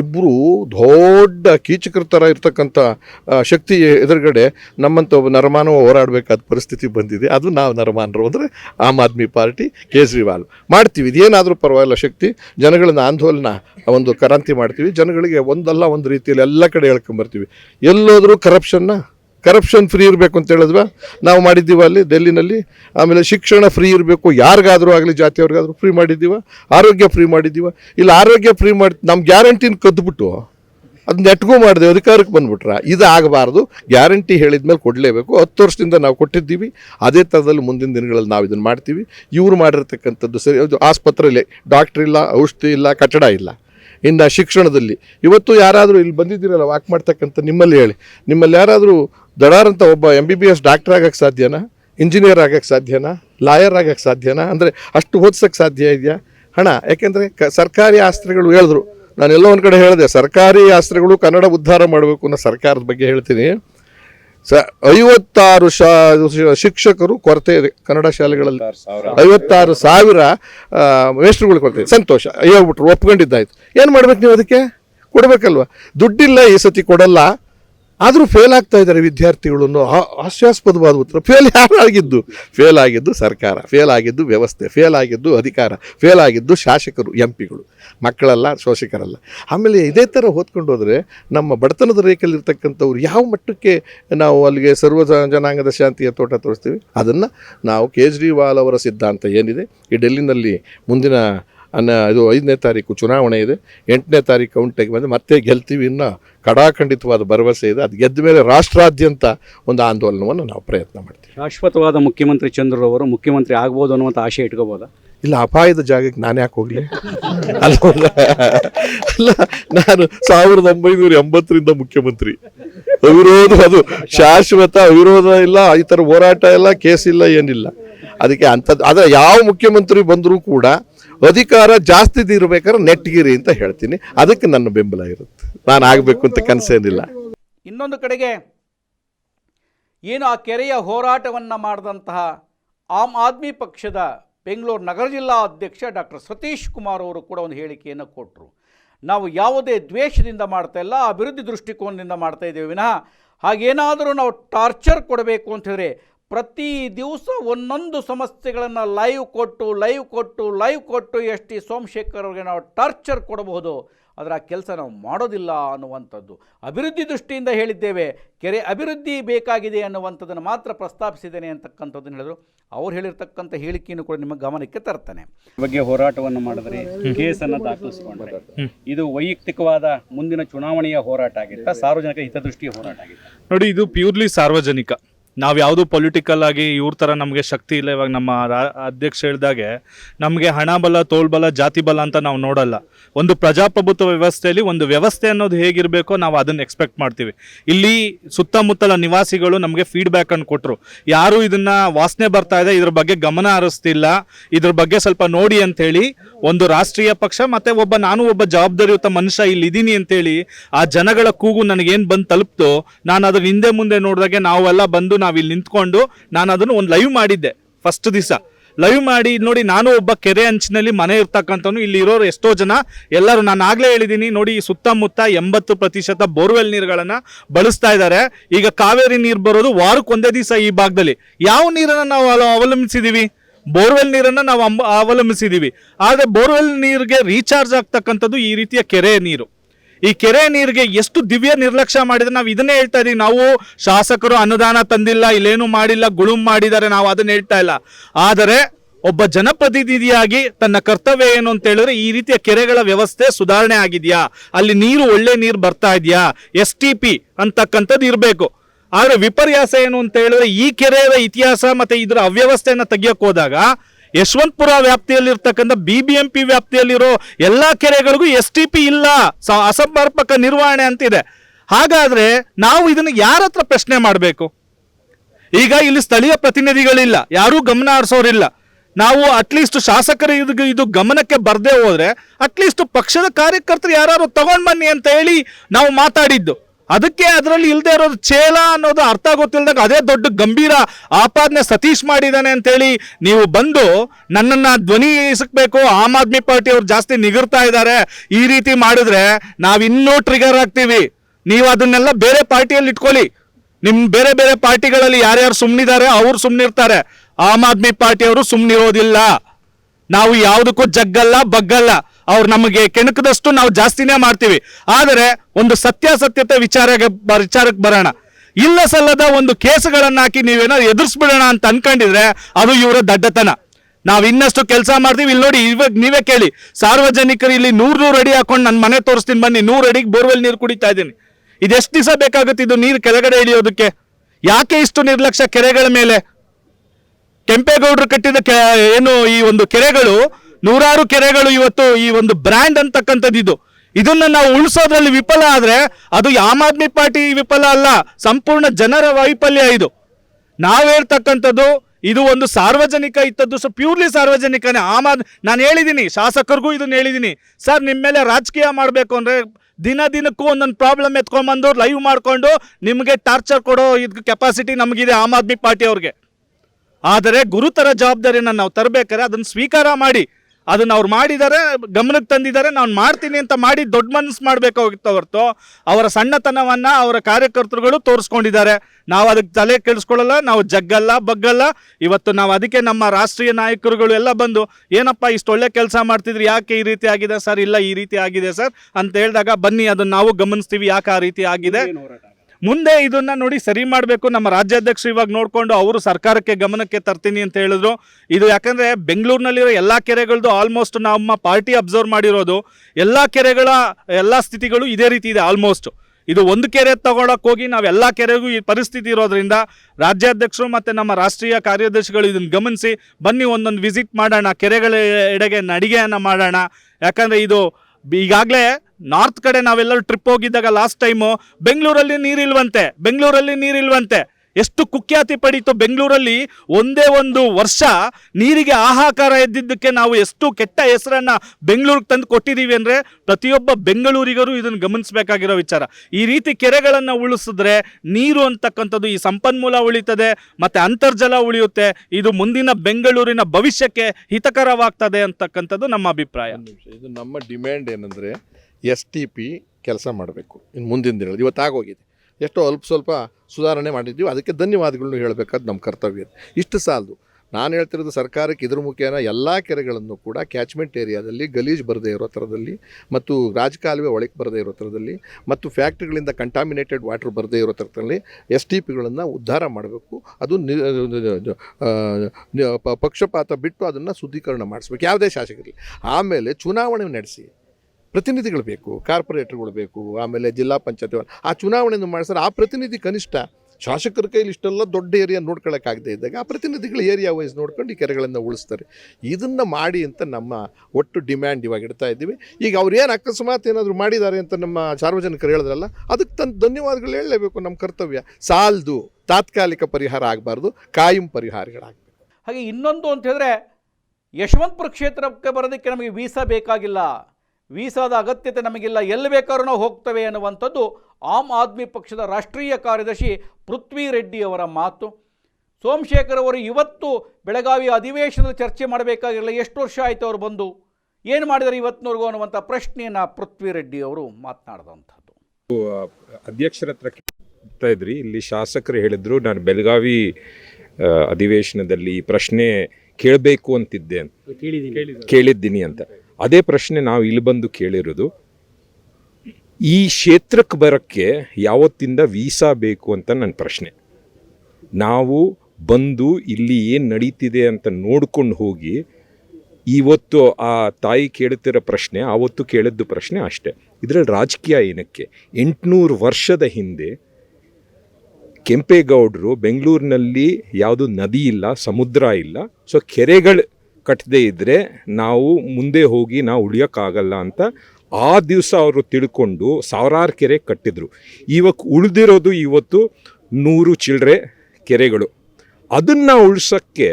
ಇಬ್ಬರು ದೊಡ್ಡ ಕೀಚಕರ ಥರ ಇರ್ತಕ್ಕಂಥ ಶಕ್ತಿ ಎದುರುಗಡೆ ನಮ್ಮಂತ ಒಬ್ಬ ನರಮಾನವ ಹೋರಾಡಬೇಕಾದ ಪರಿಸ್ಥಿತಿ ಬಂದಿದೆ. ಅದು ನಾವು ನರಮಾನರು ಅಂದರೆ ಆಮ್ ಆದ್ಮಿ ಪಾರ್ಟಿ, ಕೇಜ್ರಿವಾಲ್. ಮಾಡ್ತೀವಿ. ಇದೇನಾದರೂ ಪರವಾಗಿಲ್ಲ ಶಕ್ತಿ. ಜನಗಳನ್ನ ಆಂದೋಲನ, ಒಂದು ಕ್ರಾಂತಿ ಮಾಡ್ತೀವಿ. ಜನಗಳಿಗೆ ಒಂದಲ್ಲ ಒಂದು ರೀತಿಯಲ್ಲಿ ಎಲ್ಲ ಕಡೆ ಹೇಳ್ಕೊಂಬರ್ತೀವಿ ಎಲ್ಲೋದರೂ ಕರಪ್ಷನ್ನ ಕರಪ್ಷನ್ ಫ್ರೀ ಇರಬೇಕು ಅಂತ ಹೇಳಿದ್ವಾ? ನಾವು ಮಾಡಿದ್ದೀವ ಅಲ್ಲಿ ಡೆಲ್ಲಿನಲ್ಲಿ ಆಮೇಲೆ ಶಿಕ್ಷಣ ಫ್ರೀ ಇರಬೇಕು. ಯಾರಿಗಾದರೂ ಆಗಲಿ, ಜಾತಿಯವ್ರಿಗಾದ್ರೂ ಫ್ರೀ ಮಾಡಿದ್ದೀವ? ಆರೋಗ್ಯ ಫ್ರೀ ಮಾಡಿದ್ದೀವ? ಇಲ್ಲ, ಆರೋಗ್ಯ ಫ್ರೀ ಮಾಡಿ ನಮ್ಮ ಗ್ಯಾರಂಟಿನ ಕದ್ದುಬಿಟ್ಟು ಅದನ್ನ ನೆಟ್ಗೂ ಮಾಡಿದೆ, ಅಧಿಕಾರಕ್ಕೆ ಬಂದ್ಬಿಟ್ರ? ಇದು ಆಗಬಾರ್ದು. ಗ್ಯಾರಂಟಿ ಹೇಳಿದ ಮೇಲೆ ಕೊಡಲೇಬೇಕು. ಹತ್ತು ವರ್ಷದಿಂದ ನಾವು ಕೊಟ್ಟಿದ್ದೀವಿ. ಅದೇ ಥರದಲ್ಲಿ ಮುಂದಿನ ದಿನಗಳಲ್ಲಿ ನಾವು ಇದನ್ನು ಮಾಡ್ತೀವಿ. ಇವ್ರು ಮಾಡಿರ್ತಕ್ಕಂಥದ್ದು ಸರಿ, ಅದು ಆಸ್ಪತ್ರೆಯಲ್ಲಿ ಡಾಕ್ಟ್ರ್ ಇಲ್ಲ, ಔಷಧಿ ಇಲ್ಲ, ಕಟ್ಟಡ ಇಲ್ಲ. ಇನ್ನು ಶಿಕ್ಷಣದಲ್ಲಿ. ಇವತ್ತು ಯಾರಾದರೂ ಇಲ್ಲಿ ಬಂದಿದ್ದೀರಲ್ಲ, ವಾಕ್ ಮಾಡ್ತಕ್ಕಂಥ ನಿಮ್ಮಲ್ಲಿ ಹೇಳಿ. ನಿಮ್ಮಲ್ಲಿ ಯಾರಾದರೂ ದಡಾರಂಥ ಒಬ್ಬ M B B S doctor ಆಗೋಕ್ಕೆ ಸಾಧ್ಯನಾ? ಇಂಜಿನಿಯರ್ ಆಗೋಕ್ಕೆ ಸಾಧ್ಯನಾ? ಲಾಯರ್ ಆಗೋಕ್ಕೆ ಸಾಧ್ಯನಾ? ಅಂದರೆ ಅಷ್ಟು ಓದ್ಸಕ್ಕೆ ಸಾಧ್ಯ ಇದೆಯಾ? ಹಣ, ಯಾಕೆಂದರೆ ಕ ಸರ್ಕಾರಿ ಆಸ್ತ್ರೆಗಳು ಹೇಳಿದ್ರು ನಾನು ಎಲ್ಲೋ ಒಂದು ಕಡೆ ಹೇಳಿದೆ ಸರ್ಕಾರಿ ಆಸ್ತ್ರಗಳು ಕನ್ನಡ ಉದ್ಧಾರ ಮಾಡಬೇಕು ಅನ್ನೋ ಸರ್ಕಾರದ ಬಗ್ಗೆ ಹೇಳ್ತೀನಿ. ಸ ಐವತ್ತಾರು ಶಾ ಶಿಕ್ಷಕರು ಕೊರತೆ ಇದೆ ಕನ್ನಡ ಶಾಲೆಗಳಲ್ಲಿ. ಐವತ್ತಾರು ಸಾವಿರ ಆ, ಕೊರತೆ ಸಂತೋಷ ಹೇಳ್ಬಿಟ್ರು ಒಪ್ಕೊಂಡಿದ್ದಾಯ್ತು. ಏನು ಮಾಡ್ಬೇಕು ನೀವು ಅದಕ್ಕೆ? ಕೊಡಬೇಕಲ್ವ? ದುಡ್ಡಿಲ್ಲ ಈ ಸತಿ ಕೊಡಲ್ಲ. ಆದರೂ ಫೇಲ್ ಆಗ್ತಾ ಇದ್ದಾರೆ ವಿದ್ಯಾರ್ಥಿಗಳು ಹಾಸ್ಯಾಸ್ಪದವಾದ ಉತ್ತರ. ಫೇಲ್ ಯಾರಾಗಿದ್ದು ಫೇಲ್ ಆಗಿದ್ದು ಸರ್ಕಾರ. ಫೇಲ್ ಆಗಿದ್ದು ವ್ಯವಸ್ಥೆ. ಫೇಲ್ ಆಗಿದ್ದು ಅಧಿಕಾರ. ಫೇಲ್ ಆಗಿದ್ದು ಶಾಸಕರು ಎಂ ಪಿಗಳು ಮಕ್ಕಳಲ್ಲ, ಶೋಷಕರಲ್ಲ. ಆಮೇಲೆ ಇದೇ ಥರ ಓದ್ಕೊಂಡು ಹೋದರೆ ನಮ್ಮ ಬಡತನದ ರೇಖೆಯಲ್ಲಿರ್ತಕ್ಕಂಥವ್ರು ಯಾವ ಮಟ್ಟಕ್ಕೆ ನಾವು ಅಲ್ಲಿಗೆ ಸರ್ವ ಜನಾಂಗದ ಶಾಂತಿಯ ತೋಟ ತೋರಿಸ್ತೀವಿ? ಅದನ್ನು ನಾವು ಕೇಜ್ರಿವಾಲ್ ಅವರ ಸಿದ್ಧಾಂತ ಏನಿದೆ? ಈ ಡೆಲ್ಲಿನಲ್ಲಿ ಮುಂದಿನ ಅನ್ನ ಇದು ಐದನೇ ತಾರೀಕು ಚುನಾವಣೆ ಇದೆ. ಎಂಟನೇ ತಾರೀಕು ಕೌಂಟಿಗೆ ಬಂದು ಮತ್ತೆ ಗೆಲ್ತೀವಿ ಇನ್ನೂ ಕಡಾಖಂಡಿತವಾದ ಭರವಸೆ ಇದೆ. ಅದು ಗೆದ್ದ ಮೇಲೆ ರಾಷ್ಟ್ರಾದ್ಯಂತ ಒಂದು ಆಂದೋಲನವನ್ನು ನಾವು ಪ್ರಯತ್ನ ಮಾಡ್ತೀವಿ. ಶಾಶ್ವತವಾದ ಮುಖ್ಯಮಂತ್ರಿ ಚಂದ್ರರವರು ಮುಖ್ಯಮಂತ್ರಿ ಆಗ್ಬೋದು ಅನ್ನುವಂಥ ಆಶೆ ಇಟ್ಕೋಬೋದಾ? ಇಲ್ಲ ಅಪಾಯದ ಜಾಗಕ್ಕೆ ನಾನು ಯಾಕೆ ಹೋಗಲಿ? ಅಲ್ಲ ಅಲ್ಲ ನಾನು ಸಾವಿರದ ಒಂಬೈನೂರ ಎಂಬತ್ತರಿಂದ ಮುಖ್ಯಮಂತ್ರಿ. ಅವಿರೋಧ ಅದು ಶಾಶ್ವತ ಅವಿರೋಧ ಇಲ್ಲ ಈ ಥರ ಹೋರಾಟ ಇಲ್ಲ ಕೇಸ್ ಇಲ್ಲ ಏನಿಲ್ಲ. ಅದಕ್ಕೆ ಅಂಥದ್ದು ಆದರೆ ಯಾವ ಮುಖ್ಯಮಂತ್ರಿ ಬಂದರೂ ಕೂಡ ಅಧಿಕಾರ ಜಾಸ್ತಿ ಇರಬೇಕಾದ್ರೆ ನೆಟ್ಗಿರಿ ಅಂತ ಹೇಳ್ತೀನಿ. ಅದಕ್ಕೆ ನನ್ನ ಬೆಂಬಲ ಇರುತ್ತೆ. ನಾನು ಆಗಬೇಕು ಅಂತ ಕನಸೇನಿಲ್ಲ ಇನ್ನೊಂದು ಕಡೆಗೆ, ಏನು ಆ ಕೆರೆಯ ಹೋರಾಟವನ್ನು ಮಾಡಿದಂತಹ ಆಮ್ ಆದ್ಮಿ ಪಕ್ಷದ ಬೆಂಗಳೂರು ನಗರ ಜಿಲ್ಲಾ ಅಧ್ಯಕ್ಷ ಡಾಕ್ಟರ್ ಸತೀಶ್ ಕುಮಾರ್ ಅವರು ಕೂಡ ಒಂದು ಹೇಳಿಕೆಯನ್ನು ಕೊಟ್ಟರು ನಾವು ಯಾವುದೇ ದ್ವೇಷದಿಂದ ಮಾಡ್ತಾ ಇಲ್ಲ, ಅಭಿವೃದ್ಧಿ ದೃಷ್ಟಿಕೋನದಿಂದ ಮಾಡ್ತಾ ಇದ್ದೇವೆ ವಿನಃ ಹಾಗೇನಾದರೂ ನಾವು ಟಾರ್ಚರ್ ಕೊಡಬೇಕು ಅಂತ ಹೇಳಿದ್ರೆ ಪ್ರತಿ ದಿವಸ ಒಂದೊಂದು ಸಮಸ್ಯೆಗಳನ್ನು ಲೈವ್ ಕೊಟ್ಟು ಲೈವ್ ಕೊಟ್ಟು ಲೈವ್ ಕೊಟ್ಟು ಎಸ್ ಟಿ ಸೋಮಶೇಖರ್ ಅವರಿಗೆ ನಾವು ಟಾರ್ಚರ್ ಕೊಡಬಹುದು. ಆದರೆ ಆ ಕೆಲಸ ನಾವು ಮಾಡೋದಿಲ್ಲ ಅನ್ನುವಂಥದ್ದು. ಅಭಿವೃದ್ಧಿ ದೃಷ್ಟಿಯಿಂದ ಹೇಳಿದ್ದೇವೆ ಕೆರೆ ಅಭಿವೃದ್ಧಿ ಬೇಕಾಗಿದೆ ಅನ್ನುವಂಥದ್ದನ್ನು ಮಾತ್ರ ಪ್ರಸ್ತಾಪಿಸಿದ್ದೇನೆ ಅಂತಕ್ಕಂಥದ್ದನ್ನು ಹೇಳಿದ್ರು. ಅವ್ರು ಹೇಳಿರ್ತಕ್ಕಂಥ ಹೇಳಿಕೆಯನ್ನು ಕೂಡ ನಿಮ್ಮ ಗಮನಕ್ಕೆ ತರ್ತಾನೆ. ಬಗ್ಗೆ ಹೋರಾಟವನ್ನು ಮಾಡಿದ್ರೆ ಕೇಸನ್ನು ದಾಖಲಿಸಿಕೊಂಡ್ರೆ ಇದು ವೈಯಕ್ತಿಕವಾದ ಮುಂದಿನ ಚುನಾವಣೆಯ ಹೋರಾಟ ಆಗಿತ್ತಾ ಸಾರ್ವಜನಿಕ ಹಿತದೃಷ್ಟಿಯ ಹೋರಾಟ ಆಗಿತ್ತು? ನೋಡಿ ಇದು ಪ್ಯೂರ್ಲಿ ಸಾರ್ವಜನಿಕ. ನಾವು ಯಾವುದು ಪೊಲಿಟಿಕಲ್ ಆಗಿ ಇವ್ರ ಥರ ನಮಗೆ ಶಕ್ತಿ ಇಲ್ಲ, ಇವಾಗ ನಮ್ಮ ರಾ- ಅಧ್ಯಕ್ಷ ಹೇಳಿದಾಗೆ ನಮಗೆ ಹಣ ಬಲ ತೋಳ್ಬಲ ಜಾತಿ ಬಲ ಅಂತ ನಾವು ನೋಡಲ್ಲ. ಒಂದು ಪ್ರಜಾಪ್ರಭುತ್ವ ವ್ಯವಸ್ಥೆಯಲ್ಲಿ ಒಂದು ವ್ಯವಸ್ಥೆ ಅನ್ನೋದು ಹೇಗಿರಬೇಕೋ ನಾವು ಅದನ್ನು ಎಕ್ಸ್ಪೆಕ್ಟ್ ಮಾಡ್ತೀವಿ. ಇಲ್ಲಿ ಸುತ್ತಮುತ್ತಲ ನಿವಾಸಿಗಳು ನಮಗೆ ಫೀಡ್ಬ್ಯಾಕ್ ಅನ್ನು ಕೊಟ್ಟರು ಯಾರು ಇದನ್ನು ವಾಸನೆ ಬರ್ತಾ ಇದೆ, ಇದ್ರ ಬಗ್ಗೆ ಗಮನ ಹರಿಸ್ತಿಲ್ಲ, ಇದ್ರ ಬಗ್ಗೆ ಸ್ವಲ್ಪ ನೋಡಿ ಅಂತೇಳಿ ಒಂದು ರಾಷ್ಟ್ರೀಯ ಪಕ್ಷ, ಮತ್ತೆ ಒಬ್ಬ ನಾನು ಒಬ್ಬ ಜವಾಬ್ದಾರಿಯುತ ಮನುಷ್ಯ ಇಲ್ಲಿ ಇದ್ದೀನಿ ಅಂತೇಳಿ ಆ ಜನಗಳ ಕೂಗು ನನಗೇನು ಬಂದು ತಲುಪ್ತು, ನಾನು ಅದನ್ನು ಹಿಂದೆ ಮುಂದೆ ನೋಡಿದಾಗೆ ನಾವೆಲ್ಲ ಬಂದು ನಾವು ಇಲ್ಲಿ ನಿಂತ್ಕೊಂಡು ನಾನು ಅದನ್ನು ಒಂದು ಲೈವ್ ಮಾಡಿದ್ದೆ ಫಸ್ಟ್ ದಿವಸ. ಲೈವ್ ಮಾಡಿ ನೋಡಿ ನಾನು ಒಬ್ಬ ಕೆರೆ ಅಂಚಿನಲ್ಲಿ ಮನೆ ಇರ್ತಕ್ಕಂಥವ್ನು, ಇಲ್ಲಿ ಇರೋರು ಎಷ್ಟೋ ಜನ, ಎಲ್ಲರೂ ನಾನು ಆಗಲೇ ಹೇಳಿದ್ದೀನಿ ನೋಡಿ ಸುತ್ತಮುತ್ತ ಎಂಬತ್ತು ಪ್ರತಿಶತ ಬೋರ್ವೆಲ್ ನೀರುಗಳನ್ನು ಬಳಸ್ತಾ ಇದ್ದಾರೆ. ಈಗ ಕಾವೇರಿ ನೀರು ಬರೋದು ವಾರಕ್ಕೆ ಒಂದೇ ದಿವಸ ಈ ಭಾಗದಲ್ಲಿ. ಯಾವ ನೀರನ್ನು ನಾವು ಅವಲಂಬಿಸಿದ್ದೀವಿ ಬೋರ್ವೆಲ್ ನೀರನ್ನ ನಾವು ಅಂಬ- ಅವಲಂಬಿಸಿದ್ದೀವಿ ಆದರೆ ಬೋರ್ವೆಲ್ ನೀರಿಗೆ ರೀಚಾರ್ಜ್ ಆಗ್ತಕ್ಕಂಥದ್ದು ಈ ರೀತಿಯ ಕೆರೆ ನೀರು. ಈ ಕೆರೆ ನೀರಿಗೆ ಎಷ್ಟು ದಿವ್ಯ ನಿರ್ಲಕ್ಷ್ಯ ಮಾಡಿದ್ರೆ ನಾವು ಇದನ್ನೇ ಹೇಳ್ತಾ ಇದೀವಿ. ನಾವು ಶಾಸಕರು ಅನುದಾನ ತಂದಿಲ್ಲ, ಇಲ್ಲೇನು ಮಾಡಿಲ್ಲ, ಗುಳುಂ ಮಾಡಿದ್ದಾರೆ, ನಾವು ಅದನ್ನ ಹೇಳ್ತಾ ಇಲ್ಲ. ಆದರೆ ಒಬ್ಬ ಜನಪ್ರತಿನಿಧಿಯಾಗಿ ತನ್ನ ಕರ್ತವ್ಯ ಏನು ಅಂತ ಹೇಳಿದ್ರೆ ಈ ರೀತಿಯ ಕೆರೆಗಳ ವ್ಯವಸ್ಥೆ ಸುಧಾರಣೆ ಆಗಿದೆಯಾ? ಅಲ್ಲಿ ನೀರು, ಒಳ್ಳೆ ನೀರು ಬರ್ತಾ ಇದೆಯಾ? ಎಸ್ ಟಿ ಪಿ ಅಂತಕ್ಕಂಥದ್ದು ಇರಬೇಕು. ಆದ್ರೆ ವಿಪರ್ಯಾಸ ಏನು ಅಂತ ಹೇಳಿದ್ರೆ ಈ ಕೆರೆಯ ಇತಿಹಾಸ ಮತ್ತೆ ಇದರ ಅವ್ಯವಸ್ಥೆಯನ್ನು ತೆಗಿಯಕ್ ಹೋದಾಗ ಯಶವಂತಪುರ ವ್ಯಾಪ್ತಿಯಲ್ಲಿರ್ತಕ್ಕಂಥ ಬಿ ಬಿ ಎಂ ಪಿ ವ್ಯಾಪ್ತಿಯಲ್ಲಿರೋ ಎಲ್ಲಾ ಕೆರೆಗಳಿಗೂ ಎಸ್ ಟಿ ಪಿ ಇಲ್ಲ. ಅಸಮರ್ಪಕ ನಿರ್ವಹಣೆ ಅಂತಿದೆ ಹಾಗಾದ್ರೆ ನಾವು ಇದನ್ನ ಯಾರ ಹತ್ರ ಪ್ರಶ್ನೆ ಮಾಡಬೇಕು? ಈಗ ಇಲ್ಲಿ ಸ್ಥಳೀಯ ಪ್ರತಿನಿಧಿಗಳಿಲ್ಲ. ಯಾರೂ ಗಮನ ಹರಿಸೋರಿಲ್ಲ. ನಾವು ಅಟ್ಲೀಸ್ಟ್ ಶಾಸಕರು ಇದು ಗಮನಕ್ಕೆ ಬರದೇ ಹೋದ್ರೆ ಅಟ್ಲೀಸ್ಟ್ ಪಕ್ಷದ ಕಾರ್ಯಕರ್ತರು ಯಾರು ತಗೊಂಡ್ ಬನ್ನಿ ಅಂತ ಹೇಳಿ ನಾವು ಮಾತಾಡಿದ್ದು. ಅದಕ್ಕೆ ಅದರಲ್ಲಿ ಇಲ್ಲದೆ ಇರೋದು ಚೇಲ ಅನ್ನೋದು ಅರ್ಥ ಗೊತ್ತಿಲ್ದಾಗ ಅದೇ ದೊಡ್ಡ ಗಂಭೀರ ಆಪಾದನೆ ಸತೀಶ್ ಮಾಡಿದ್ದಾನೆ ಅಂತೇಳಿ ನೀವು ಬಂದು ನನ್ನನ್ನ ಧ್ವನಿ ಇಸಕ್ಬೇಕು, ಆಮ್ ಆದ್ಮಿ ಪಾರ್ಟಿ ಅವ್ರು ಜಾಸ್ತಿ ನಿಗರ್ತಾ ಇದ್ದಾರೆ ಈ ರೀತಿ ಮಾಡಿದ್ರೆ ನಾವ್ ಇನ್ನೂ ಟ್ರಿಗರ್ ಆಗ್ತೀವಿ. ನೀವು ಅದನ್ನೆಲ್ಲ ಬೇರೆ ಪಾರ್ಟಿಯಲ್ಲಿ ಇಟ್ಕೊಳ್ಳಿ. ನಿಮ್ಮ ಬೇರೆ ಬೇರೆ ಪಾರ್ಟಿಗಳಲ್ಲಿ ಯಾರ್ಯಾರು ಸುಮ್ಮನಿದ್ದಾರೆ ಅವ್ರು ಸುಮ್ಮನಿರ್ತಾರೆ ಆಮ್ ಆದ್ಮಿ ಪಾರ್ಟಿಯವರು ಸುಮ್ಮನಿರೋದಿಲ್ಲ ನಾವು ಯಾವುದಕ್ಕೂ ಜಗ್ಗಲ್ಲ, ಬಗ್ಗಲ್ಲ. ಅವ್ರು ನಮಗೆ ಕೆಣಕದಷ್ಟು ನಾವು ಜಾಸ್ತಿನೇ ಮಾಡ್ತೀವಿ. ಆದರೆ ಒಂದು ಸತ್ಯಾಸತ್ಯತೆ ವಿಚಾರಕ್ಕೆ ವಿಚಾರಕ್ಕೆ ಬರೋಣ. ಇಲ್ಲ ಸಲ್ಲದ ಒಂದು ಕೇಸ್ಗಳನ್ನು ಹಾಕಿ ನೀವೇನೋ ಎದುರಿಸ್ಬಿಡೋಣ ಅಂತ ಅನ್ಕೊಂಡಿದ್ರೆ ಅದು ಇವರ ದಡ್ಡತನ. ನಾವು ಇನ್ನಷ್ಟು ಕೆಲಸ ಮಾಡ್ತೀವಿ. ಇಲ್ಲಿ ನೋಡಿ ಇವಾಗ ನೀವೇ ಕೇಳಿ. ಸಾರ್ವಜನಿಕರು ಇಲ್ಲಿ ನೂರು ನೂರು ಅಡಿ ಹಾಕೊಂಡು ನನ್ನ ಮನೆ ತೋರಿಸ್ತೀನಿ ಬನ್ನಿ. ನೂರು ಅಡಿಗೆ ಬೋರ್ವೆಲ್ ನೀರು ಕುಡಿತಾ ಇದ್ದೀನಿ. ಇದೆಷ್ಟು ದಿವಸ ಬೇಕಾಗುತ್ತೆ ಇದು ನೀರು ಕೆಳಗಡೆ ಇಳಿಯೋದಕ್ಕೆ? ಯಾಕೆ ಇಷ್ಟು ನಿರ್ಲಕ್ಷ್ಯ ಕೆರೆಗಳ ಮೇಲೆ? ಕೆಂಪೇಗೌಡರು ಕಟ್ಟಿದ ಏನು ಈ ಒಂದು ಕೆರೆಗಳು ನೂರಾರು ಕೆರೆಗಳು ಇವತ್ತು ಈ ಒಂದು ಬ್ರ್ಯಾಂಡ್ ಅಂತಕ್ಕಂಥದ್ದು ಇದು. ಇದನ್ನ ನಾವು ಉಳಿಸೋದ್ರಲ್ಲಿ ವಿಫಲ ಆದ್ರೆ ಅದು ಆಮ್ ಆದ್ಮಿ ಪಾರ್ಟಿ ವಿಫಲ ಅಲ್ಲ, ಸಂಪೂರ್ಣ ಜನರ ವೈಫಲ್ಯ ಇದು. ನಾವ್ ಹೇಳ್ತಕ್ಕಂಥದ್ದು ಇದು ಒಂದು ಸಾರ್ವಜನಿಕ ಇತ್ತದ್ದು ಸೊ ಪ್ಯೂರ್ಲಿ ಸಾರ್ವಜನಿಕನೇ. ಆಮ್ ಆದ್, ನಾನು ಹೇಳಿದ್ದೀನಿ ಶಾಸಕರಿಗೂ ಇದನ್ನ ಹೇಳಿದ್ದೀನಿ ಸರ್ ನಿಮ್ಮ ಮೇಲೆ ರಾಜಕೀಯ ಮಾಡಬೇಕು ಅಂದ್ರೆ ದಿನ ದಿನಕ್ಕೂ ಒಂದೊಂದು ಪ್ರಾಬ್ಲಮ್ ಎತ್ಕೊಂಡ್ಬಂದು ಲೈವ್ ಮಾಡ್ಕೊಂಡು ನಿಮಗೆ ಟಾರ್ಚರ್ ಕೊಡೋ ಇದು ಕೆಪಾಸಿಟಿ ನಮಗಿದೆ ಆಮ್ ಆದ್ಮಿ ಪಾರ್ಟಿ ಅವ್ರಿಗೆ. ಆದರೆ ಗುರುತರ ಜವಾಬ್ದಾರಿಯನ್ನು ನಾವು ತರಬೇಕಾದ್ರೆ ಅದನ್ನು ಸ್ವೀಕಾರ ಮಾಡಿ. ಅದನ್ನ ಅವ್ರು ಮಾಡಿದ್ದಾರೆ ಗಮನಕ್ಕೆ ತಂದಿದ್ದಾರೆ ನಾನು ಮಾಡ್ತೀನಿ ಅಂತ ಮಾಡಿ ದೊಡ್ಡ ಮನಸ್ಸು ಮಾಡಬೇಕಾಗಿತ್ತು ಹೊರತು. ಅವರ ಸಣ್ಣತನವನ್ನ ಅವರ ಕಾರ್ಯಕರ್ತರುಗಳು ತೋರಿಸ್ಕೊಂಡಿದ್ದಾರೆ. ನಾವು ಅದಕ್ಕೆ ತಲೆ ಕೆಡಿಸ್ಕೊಳ್ಳಲ್ಲ, ನಾವು ಜಗ್ಗಲ್ಲ, ಬಗ್ಗಲ್ಲ. ಇವತ್ತು ನಾವು ಅದಕ್ಕೆ ನಮ್ಮ ರಾಷ್ಟ್ರೀಯ ನಾಯಕರುಗಳು ಎಲ್ಲ ಬಂದು, ಏನಪ್ಪ ಇಷ್ಟು ಒಳ್ಳೆ ಕೆಲಸ ಮಾಡ್ತಿದ್ರು, ಯಾಕೆ ಈ ರೀತಿ ಆಗಿದೆ ಸರ್? ಇಲ್ಲ, ಈ ರೀತಿ ಆಗಿದೆ ಸರ್. ಅಂತ ಹೇಳಿದಾಗ, ಬನ್ನಿ, ಅದನ್ನು ನಾವು ಗಮನಿಸ್ತೀವಿ, ಯಾಕೆ ಆ ರೀತಿ ಆಗಿದೆ. ಮುಂದೆ ಇದನ್ನ ನೋಡಿ ಸರಿ ಮಾಡಬೇಕು. ನಮ್ಮ ರಾಜ್ಯಾಧ್ಯಕ್ಷರು ಇವಾಗ ನೋಡಿಕೊಂಡು ಅವರು ಸರ್ಕಾರಕ್ಕೆ ಗಮನಕ್ಕೆ ತರ್ತೀನಿ ಅಂತ ಹೇಳಿದ್ರು. ಇದು ಯಾಕಂದ್ರೆ ಬೆಂಗಳೂರಿನಲ್ಲಿರೋ ಎಲ್ಲ ಕೆರೆಗಳದ್ದು ಆಲ್ಮೋಸ್ಟ್ ನಮ್ಮ ಪಾರ್ಟಿ ಅಬ್ಸರ್ವ್ ಮಾಡಿರೋದು. ಎಲ್ಲ ಕೆರೆಗಳ, ಎಲ್ಲ ಸ್ಥಿತಿಗಳು ಇದೇ ರೀತಿ ಇದೆ ಆಲ್ಮೋಸ್ಟ್ ಇದು ಒಂದು ಕೆರೆ ತಗೊಳಕ್ಕೆ ಹೋಗಿ ನಾವು ಎಲ್ಲ ಕೆರೆಗೂ ಈ ಪರಿಸ್ಥಿತಿ ಇರೋದ್ರಿಂದ ರಾಜ್ಯಾಧ್ಯಕ್ಷರು ಮತ್ತು ನಮ್ಮ ರಾಷ್ಟ್ರೀಯ ಕಾರ್ಯದರ್ಶಿಗಳು ಇದನ್ನು ಗಮನಿಸಿ ಬನ್ನಿ ಒಂದೊಂದು ವಿಸಿಟ್ ಮಾಡೋಣ, ಕೆರೆಗಳ ಎಡೆಗೆ ನಡಿಗೆಯನ್ನು ಮಾಡೋಣ. ಯಾಕಂದರೆ ಇದು ಈಗಾಗಲೇ ನಾರ್ತ್ ಕಡೆ ನಾವೆಲ್ಲರೂ ಟ್ರಿಪ್ ಹೋಗಿದ್ದಾಗ ಲಾಸ್ಟ್ ಟೈಮು ಬೆಂಗಳೂರಲ್ಲಿ ನೀರಿಲ್ವಂತೆ ಬೆಂಗಳೂರಲ್ಲಿ ನೀರಿಲ್ವಂತೆ. ಎಷ್ಟು ಕುಖ್ಯಾತಿ ಪಡೀತು ಬೆಂಗಳೂರಲ್ಲಿ. ಒಂದೇ ಒಂದು ವರ್ಷ ನೀರಿಗೆ ಆಹಾಕಾರ ಎದ್ದಿದ್ದಕ್ಕೆ ನಾವು ಎಷ್ಟು ಕೆಟ್ಟ ಹೆಸರನ್ನು ಬೆಂಗಳೂರಿಗೆ ತಂದು ಕೊಟ್ಟಿದ್ದೀವಿ ಅಂದರೆ ಪ್ರತಿಯೊಬ್ಬ ಬೆಂಗಳೂರಿಗರು ಇದನ್ನು ಗಮನಿಸಬೇಕಾಗಿರೋ ವಿಚಾರ. ಈ ರೀತಿ ಕೆರೆಗಳನ್ನು ಉಳಿಸಿದ್ರೆ ನೀರು ಅಂತಕ್ಕಂಥದ್ದು ಈ ಸಂಪನ್ಮೂಲ ಉಳಿತದೆ, ಮತ್ತು ಅಂತರ್ಜಲ ಉಳಿಯುತ್ತೆ. ಇದು ಮುಂದಿನ ಬೆಂಗಳೂರಿನ ಭವಿಷ್ಯಕ್ಕೆ ಹಿತಕರವಾಗ್ತದೆ ಅಂತಕ್ಕಂಥದ್ದು ನಮ್ಮ ಅಭಿಪ್ರಾಯ. ಇದು ನಮ್ಮ ಡಿಮ್ಯಾಂಡ್ ಏನಂದರೆ ಎಸ್ ಟಿ ಪಿ ಕೆಲಸ ಮಾಡಬೇಕು. ಇನ್ನು ಮುಂದಿನ ದಿನಗಳು ಇವತ್ತಾಗೋಗಿದೆ ಎಷ್ಟೋ ಅಲ್ಪ ಸ್ವಲ್ಪ ಸುಧಾರಣೆ ಮಾಡಿದ್ದೀವಿ. ಅದಕ್ಕೆ ಧನ್ಯವಾದಗಳನ್ನು ಹೇಳಬೇಕಾದ ನಮ್ಮ ಕರ್ತವ್ಯ. ಇಷ್ಟು ಸಾಲದು. ನಾನು ಹೇಳ್ತಿರೋದು ಸರ್ಕಾರಕ್ಕೆ ಇದ್ರ ಮುಖೇನ ಎಲ್ಲ ಕೆರೆಗಳನ್ನು ಕೂಡ ಕ್ಯಾಚ್ಮೆಂಟ್ ಏರಿಯಾದಲ್ಲಿ ಗಲೀಜು ಬರದೇ ಇರೋ ಥರದಲ್ಲಿ ಮತ್ತು ರಾಜಕಾಲುವೆ ಒಳಗೆ ಬರದೇ ಇರೋ ಥರದಲ್ಲಿ ಮತ್ತು ಫ್ಯಾಕ್ಟ್ರಿಗಳಿಂದ ಕಂಟಾಮಿನೇಟೆಡ್ ವಾಟರ್ ಬರದೇ ಇರೋ ಥರದಲ್ಲಿ ಎಸ್ ಟಿ ಪಿಗಳನ್ನು ಉದ್ಧಾರ ಮಾಡಬೇಕು. ಅದು ಪಕ್ಷಪಾತ ಬಿಟ್ಟು ಅದನ್ನು ಶುದ್ಧೀಕರಣ ಮಾಡಿಸ್ಬೇಕು. ಯಾವುದೇ ಶಾಸಕರಲ್ಲಿ ಆಮೇಲೆ ಚುನಾವಣೆ ನಡೆಸಿ. ಪ್ರತಿನಿಧಿಗಳು ಬೇಕು, ಕಾರ್ಪೊರೇಟರ್ಗಳು ಬೇಕು, ಆಮೇಲೆ ಜಿಲ್ಲಾ ಪಂಚಾಯತ್ ಆ ಚುನಾವಣೆಯನ್ನು ಮಾಡಿಸ್ತಾರೆ. ಆ ಪ್ರತಿನಿಧಿ ಕನಿಷ್ಠ ಶಾಸಕರ ಕೈಲಿ ಇಷ್ಟೆಲ್ಲ ದೊಡ್ಡ ಏರಿಯಾ ನೋಡ್ಕೊಳ್ಳೋಕ್ಕಾಗದೇ ಇದ್ದಾಗ ಆ ಪ್ರತಿನಿಧಿಗಳು ಏರಿಯಾ ವೈಸ್ ನೋಡ್ಕೊಂಡು ಈ ಕೆರೆಗಳನ್ನು ಉಳಿಸ್ತಾರೆ. ಇದನ್ನು ಮಾಡಿ ಅಂತ ನಮ್ಮ ಒಟ್ಟು ಡಿಮ್ಯಾಂಡ್ ಇವಾಗ ಇಡ್ತಾ ಇದ್ದೀವಿ. ಈಗ ಅವ್ರು ಏನು ಅಕಸ್ಮಾತ್ ಏನಾದರೂ ಮಾಡಿದ್ದಾರೆ ಅಂತ ನಮ್ಮ ಸಾರ್ವಜನಿಕರು ಹೇಳಿದ್ರಲ್ಲ, ಅದಕ್ಕೆ ತಂದು ಧನ್ಯವಾದಗಳು ಹೇಳಲೇಬೇಕು ನಮ್ಮ ಕರ್ತವ್ಯ. ಸಾಲದು, ತಾತ್ಕಾಲಿಕ ಪರಿಹಾರ ಆಗಬಾರ್ದು, ಕಾಯಂ ಪರಿಹಾರಗಳಾಗಬೇಕು. ಹಾಗೆ ಇನ್ನೊಂದು ಅಂತ ಹೇಳಿದ್ರೆ ಯಶವಂತಪುರ ಕ್ಷೇತ್ರಕ್ಕೆ ಬರೋದಕ್ಕೆ ನಮಗೆ ವೀಸಾ ಬೇಕಾಗಿಲ್ಲ. ವೀಸಾದ ಅಗತ್ಯತೆ ನಮಗಿಲ್ಲ ಎಲ್ಲಿ ಬೇಕಾದ್ರೂ ನಾವು ಹೋಗ್ತೇವೆ ಅನ್ನುವಂಥದ್ದು ಆಮ್ ಆದ್ಮಿ ಪಕ್ಷದ ರಾಷ್ಟ್ರೀಯ ಕಾರ್ಯದರ್ಶಿ ಪೃಥ್ವಿ ರೆಡ್ಡಿ ಅವರ ಮಾತು. ಸೋಮಶೇಖರ್ ಅವರು ಇವತ್ತು ಬೆಳಗಾವಿ ಅಧಿವೇಶನದಲ್ಲಿ ಚರ್ಚೆ ಮಾಡಬೇಕಾಗಿರಲಿಲ್ಲ ಎಷ್ಟು ವರ್ಷ ಆಯಿತು ಅವರು ಬಂದು? ಏನು ಮಾಡಿದರೆ ಇವತ್ತಿನವರೆಗೂ ಅನ್ನುವಂಥ ಪ್ರಶ್ನೆಯನ್ನು ಪೃಥ್ವಿ ರೆಡ್ಡಿ ಅವರು ಮಾತನಾಡಿದಂಥದ್ದು. ಅಧ್ಯಕ್ಷರ ಹತ್ರ ಕೇಳ್ತಾ ಇದ್ರಿ ಇಲ್ಲಿ ಶಾಸಕರು ಹೇಳಿದ್ರು ನಾನು ಬೆಳಗಾವಿ ಅಧಿವೇಶನದಲ್ಲಿ ಈ ಪ್ರಶ್ನೆ ಕೇಳಬೇಕು ಅಂತಿದ್ದೆ ಅಂತ. ಕೇಳಿದ್ದೀನಿ ಅಂತ. ಅದೇ ಪ್ರಶ್ನೆ ನಾವು ಇಲ್ಲಿ ಬಂದು ಕೇಳಿರೋದು. ಈ ಕ್ಷೇತ್ರಕ್ಕೆ ಬರೋಕ್ಕೆ ಯಾವತ್ತಿಂದ ವೀಸಾ ಬೇಕು ಅಂತ ನನ್ನ ಪ್ರಶ್ನೆ. ನಾವು ಬಂದು ಇಲ್ಲಿ ಏನು ನಡೀತಿದೆ ಅಂತ ನೋಡ್ಕೊಂಡು ಹೋಗಿ, ಇವತ್ತು ಆ ತಾಯಿ ಕೇಳುತ್ತಿರೋ ಪ್ರಶ್ನೆ, ಆವತ್ತು ಕೇಳಿದ್ದು ಪ್ರಶ್ನೆ ಅಷ್ಟೇ. ಇದರಲ್ಲಿ ರಾಜಕೀಯ ಏನಕ್ಕೆ? ಎಂಟುನೂರು ವರ್ಷದ ಹಿಂದೆ ಕೆಂಪೇಗೌಡರು ಬೆಂಗಳೂರಿನಲ್ಲಿ ಯಾವುದು ನದಿ ಇಲ್ಲ, ಸಮುದ್ರ ಇಲ್ಲ, ಸೊ ಕೆರೆಗಳು ಕಟ್ಟದೇ ಇದ್ದರೆ ನಾವು ಮುಂದೆ ಹೋಗಿ ನಾವು ಉಳಿಯೋಕ್ಕಾಗಲ್ಲ ಅಂತ ಆ ದಿವಸ ಅವರು ತಿಳ್ಕೊಂಡು ಸಾವಿರಾರು ಕೆರೆ ಕಟ್ಟಿದ್ರು. ಇವತ್ತು ಉಳಿದಿರೋದು ಇವತ್ತು ನೂರು ಚಿಲ್ಲರೆ ಕೆರೆಗಳು. ಅದನ್ನು ಉಳಿಸೋಕ್ಕೆ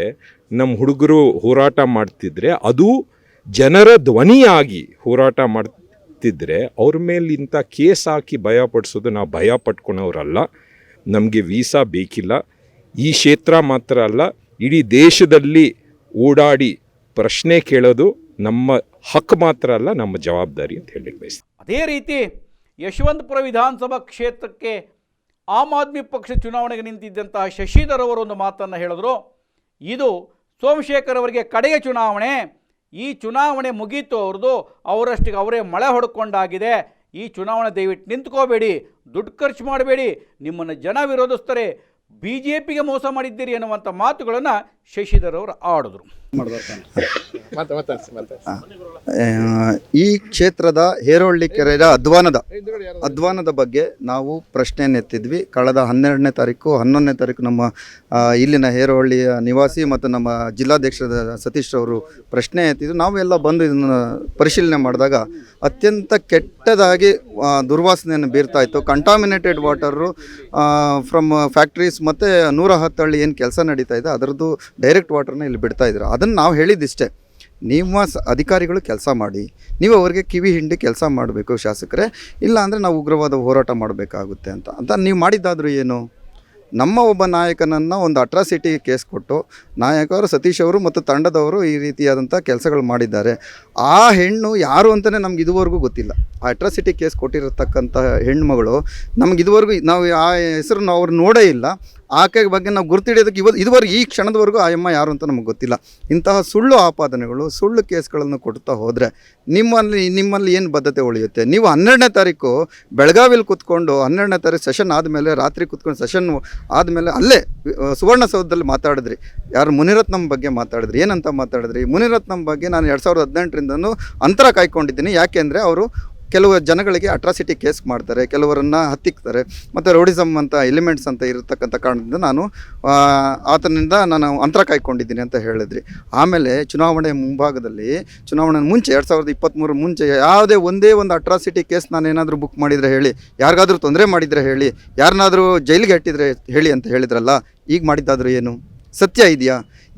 ನಮ್ಮ ಹುಡುಗರು ಹೋರಾಟ ಮಾಡ್ತಿದ್ರೆ ಅದು ಜನರ ಧ್ವನಿಯಾಗಿ ಹೋರಾಟ ಮಾಡ್ತಿದ್ರೆ ಅವ್ರ ಮೇಲೆ ಇಂಥ ಕೇಸ್ ಹಾಕಿ ಭಯ ಪಡಿಸೋದು ನಾವು ಭಯ ಪಟ್ಕೊಳೋರಲ್ಲ. ನಮಗೆ ವೀಸಾ ಬೇಕಿಲ್ಲ. ಈ ಕ್ಷೇತ್ರ ಮಾತ್ರ ಅಲ್ಲ, ಇಡೀ ದೇಶದಲ್ಲಿ ಓಡಾಡಿ ಪ್ರಶ್ನೆ ಕೇಳೋದು ನಮ್ಮ ಹಕ್ಕು ಮಾತ್ರ ಅಲ್ಲ, ನಮ್ಮ ಜವಾಬ್ದಾರಿ ಅಂತ ಹೇಳಲಿಕ್ಕೆ ಬಯಸ್ತೀನಿ. ಅದೇ ರೀತಿ ಯಶವಂತಪುರ ವಿಧಾನಸಭಾ ಕ್ಷೇತ್ರಕ್ಕೆ ಆಮ್ ಆದ್ಮಿ ಪಕ್ಷ ಚುನಾವಣೆಗೆ ನಿಂತಿದ್ದಂತಹ ಶಶಿಧರ್ ಅವರು ಒಂದು ಮಾತನ್ನು ಹೇಳಿದ್ರು. ಇದು ಸೋಮಶೇಖರ್ ಅವರಿಗೆ ಕಡೆಯ ಚುನಾವಣೆ, ಈ ಚುನಾವಣೆ ಮುಗೀತು ಅವ್ರದ್ದು, ಅವರಷ್ಟಿಗೆ ಅವರೇ ಮಳೆ ಹೊಡ್ಕೊಂಡಾಗಿದೆ. ಈ ಚುನಾವಣೆ ದಯವಿಟ್ಟು ನಿಂತ್ಕೋಬೇಡಿ, ದುಡ್ಡು ಖರ್ಚು ಮಾಡಬೇಡಿ, ನಿಮ್ಮನ್ನು ಜನ ವಿರೋಧಿಸ್ತಾರೆ ಬಿ ಜೆ ಪಿಗೆ ಮೋಸ ಮಾಡಿದ್ದೀರಿ ಅನ್ನುವಂಥ ಮಾತುಗಳನ್ನು ಶಶಿಧರ್ ಅವರು ಆಡಿದ್ರು ಈ ಕ್ಷೇತ್ರದ ಹೇರೋಳ್ಳಿ ಕೆರೆಯ ಅಧ್ವಾನದ ಅಧ್ವಾನದ ಬಗ್ಗೆ ನಾವು ಪ್ರಶ್ನೆಯನ್ನು ಎತ್ತಿದ್ವಿ. ಕಳೆದ ಹನ್ನೆರಡನೇ ತಾರೀಕು ಹನ್ನೊಂದನೇ ತಾರೀಕು ನಮ್ಮ ಇಲ್ಲಿನ ಹೇರೋಹಳ್ಳಿಯ ನಿವಾಸಿ ಮತ್ತು ನಮ್ಮ ಜಿಲ್ಲಾಧ್ಯಕ್ಷರ ಸತೀಶ್ ಅವರು ಪ್ರಶ್ನೆ ಎತ್ತಿದ್ರು ನಾವೆಲ್ಲ ಬಂದು ಇದನ್ನು ಪರಿಶೀಲನೆ ಮಾಡಿದಾಗ ಅತ್ಯಂತ ಕೆಟ್ಟದಾಗಿ ದುರ್ವಾಸನೆಯನ್ನು ಬೀರ್ತಾ ಇತ್ತು. ಕಂಟಾಮಿನೇಟೆಡ್ ವಾಟರು ಫ್ರಮ್ ಫ್ಯಾಕ್ಟ್ರೀಸ್ ಮತ್ತು ನೂರ ಹತ್ತು ಹಳ್ಳಿ ಏನು ಕೆಲಸ ನಡೀತಾ ಇದೆ ಅದರದ್ದು ಡೈರೆಕ್ಟ್ ವಾಟರ್ನ ಇಲ್ಲಿ ಬಿಡ್ತಾ ಇದ್ರು. ಅದನ್ನು ನಾವು ಹೇಳಿದ್ದಿಷ್ಟೇ ನಿಮ್ಮ ಸ ಅಧಿಕಾರಿಗಳು ಕೆಲಸ ಮಾಡಿ, ನೀವು ಅವರಿಗೆ ಕಿವಿ ಹಿಂಡಿ ಕೆಲಸ ಮಾಡಬೇಕು ಶಾಸಕರೇ. ಇಲ್ಲ ಅಂದರೆ ನಾವು ಉಗ್ರವಾದ ಹೋರಾಟ ಮಾಡಬೇಕಾಗುತ್ತೆ ಅಂತ. ಅಂತ ನೀವು ಮಾಡಿದ್ದಾದರೂ ಏನು? ನಮ್ಮ ಒಬ್ಬ ನಾಯಕನನ್ನು ಒಂದು ಅಟ್ರಾಸಿಟಿ ಕೇಸ್ ಕೊಟ್ಟು, ನಾಯಕರು ಸತೀಶ್ ಅವರು ಮತ್ತು ತಂಡದವರು ಈ ರೀತಿಯಾದಂಥ ಕೆಲಸಗಳು ಮಾಡಿದ್ದಾರೆ. ಆ ಹೆಣ್ಣು ಯಾರು ಅಂತಲೇ ನಮ್ಗೆ ಇದುವರೆಗೂ ಗೊತ್ತಿಲ್ಲ. ಆ ಅಟ್ರಾಸಿಟಿ ಕೇಸ್ ಕೊಟ್ಟಿರತಕ್ಕಂಥ ಹೆಣ್ಮಗಳು ನಮ್ಗೆ ಇದುವರೆಗೂ, ನಾವು ಆ ಹೆಸರು ಅವ್ರು ನೋಡೇ ಇಲ್ಲ. ಆಕೆ ಬಗ್ಗೆ ನಾವು ಗುರ್ತಿಡಿಯೋದಕ್ಕೆ ಇವತ್ತು ಇದುವರೆಗೆ ಈ ಕ್ಷಣದವರೆಗೂ ಆ ಅಮ್ಮ ಯಾರು ಅಂತ ನಮಗೆ ಗೊತ್ತಿಲ್ಲ. ಇಂತಹ ಸುಳ್ಳು ಆಪಾದನೆಗಳು, ಸುಳ್ಳು ಕೇಸ್ಗಳನ್ನು ಕೊಡ್ತಾ ಹೋದರೆ ನಿಮ್ಮಲ್ಲಿ ನಿಮ್ಮಲ್ಲಿ ಏನು ಬದ್ಧತೆ ಉಳಿಯುತ್ತೆ? ನೀವು ಹನ್ನೆರಡನೇ ತಾರೀಕು ಬೆಳಗಾವಿಲಿ ಕೂತ್ಕೊಂಡು ಹನ್ನೆರಡನೇ ತಾರೀಕು ಸೆಷನ್ ಆದಮೇಲೆ, ರಾತ್ರಿ ಕೂತ್ಕೊಂಡು ಸೆಷನ್ ಆದಮೇಲೆ ಅಲ್ಲೇ ಸುವರ್ಣಸೌಧದಲ್ಲಿ ಮಾತಾಡಿದ್ರಿ. ಯಾರು ಮುನಿರತ್ನಂ ಬಗ್ಗೆ ಮಾತಾಡಿದ್ರಿ. ಏನಂತ ಮಾತಾಡಿದ್ರಿ? ಮುನಿರತ್ನಂ ಬಗ್ಗೆ ನಾನು ಎರಡು ಸಾವಿರದ ಹದಿನೆಂಟರಿಂದನೂ ಅಂತರ ಕಾಯ್ಕೊಂಡಿದ್ದೀನಿ. ಯಾಕೆಂದರೆ ಅವರು ಕೆಲವು ಜನಗಳಿಗೆ ಅಟ್ರಾಸಿಟಿ ಕೇಸ್ ಮಾಡ್ತಾರೆ, ಕೆಲವರನ್ನು ಹತ್ತಿಕ್ತಾರೆ, ಮತ್ತು ರೋಡಿಸಮ್ ಅಂತ ಎಲಿಮೆಂಟ್ಸ್ ಅಂತ ಇರತಕ್ಕಂಥ ಕಾರಣದಿಂದ ನಾನು ಆತನಿಂದ ನಾನು ಅಂತರ ಕಾಯ್ಕೊಂಡಿದ್ದೀನಿ ಅಂತ ಹೇಳಿದ್ರಿ. ಆಮೇಲೆ ಚುನಾವಣೆ ಮುಂಭಾಗದಲ್ಲಿ, ಚುನಾವಣೆ ಮುಂಚೆ, ಎರಡು ಸಾವಿರದ ಇಪ್ಪತ್ತ್ಮೂರು ಮುಂಚೆ ಯಾವುದೇ ಒಂದೇ ಒಂದು ಅಟ್ರಾಸಿಟಿ ಕೇಸ್ ನಾನು ಏನಾದರೂ ಬುಕ್ ಮಾಡಿದರೆ ಹೇಳಿ, ಯಾರಿಗಾದರೂ ತೊಂದರೆ ಮಾಡಿದರೆ ಹೇಳಿ, ಯಾರನ್ನಾದರೂ ಜೈಲಿಗೆ ಹಟ್ಟಿದರೆ ಹೇಳಿ ಅಂತ ಹೇಳಿದ್ರಲ್ಲ, ಈಗ ಮಾಡಿದ್ದಾದರೂ ಏನು? ಸತ್ಯ ಇದೆಯಾ?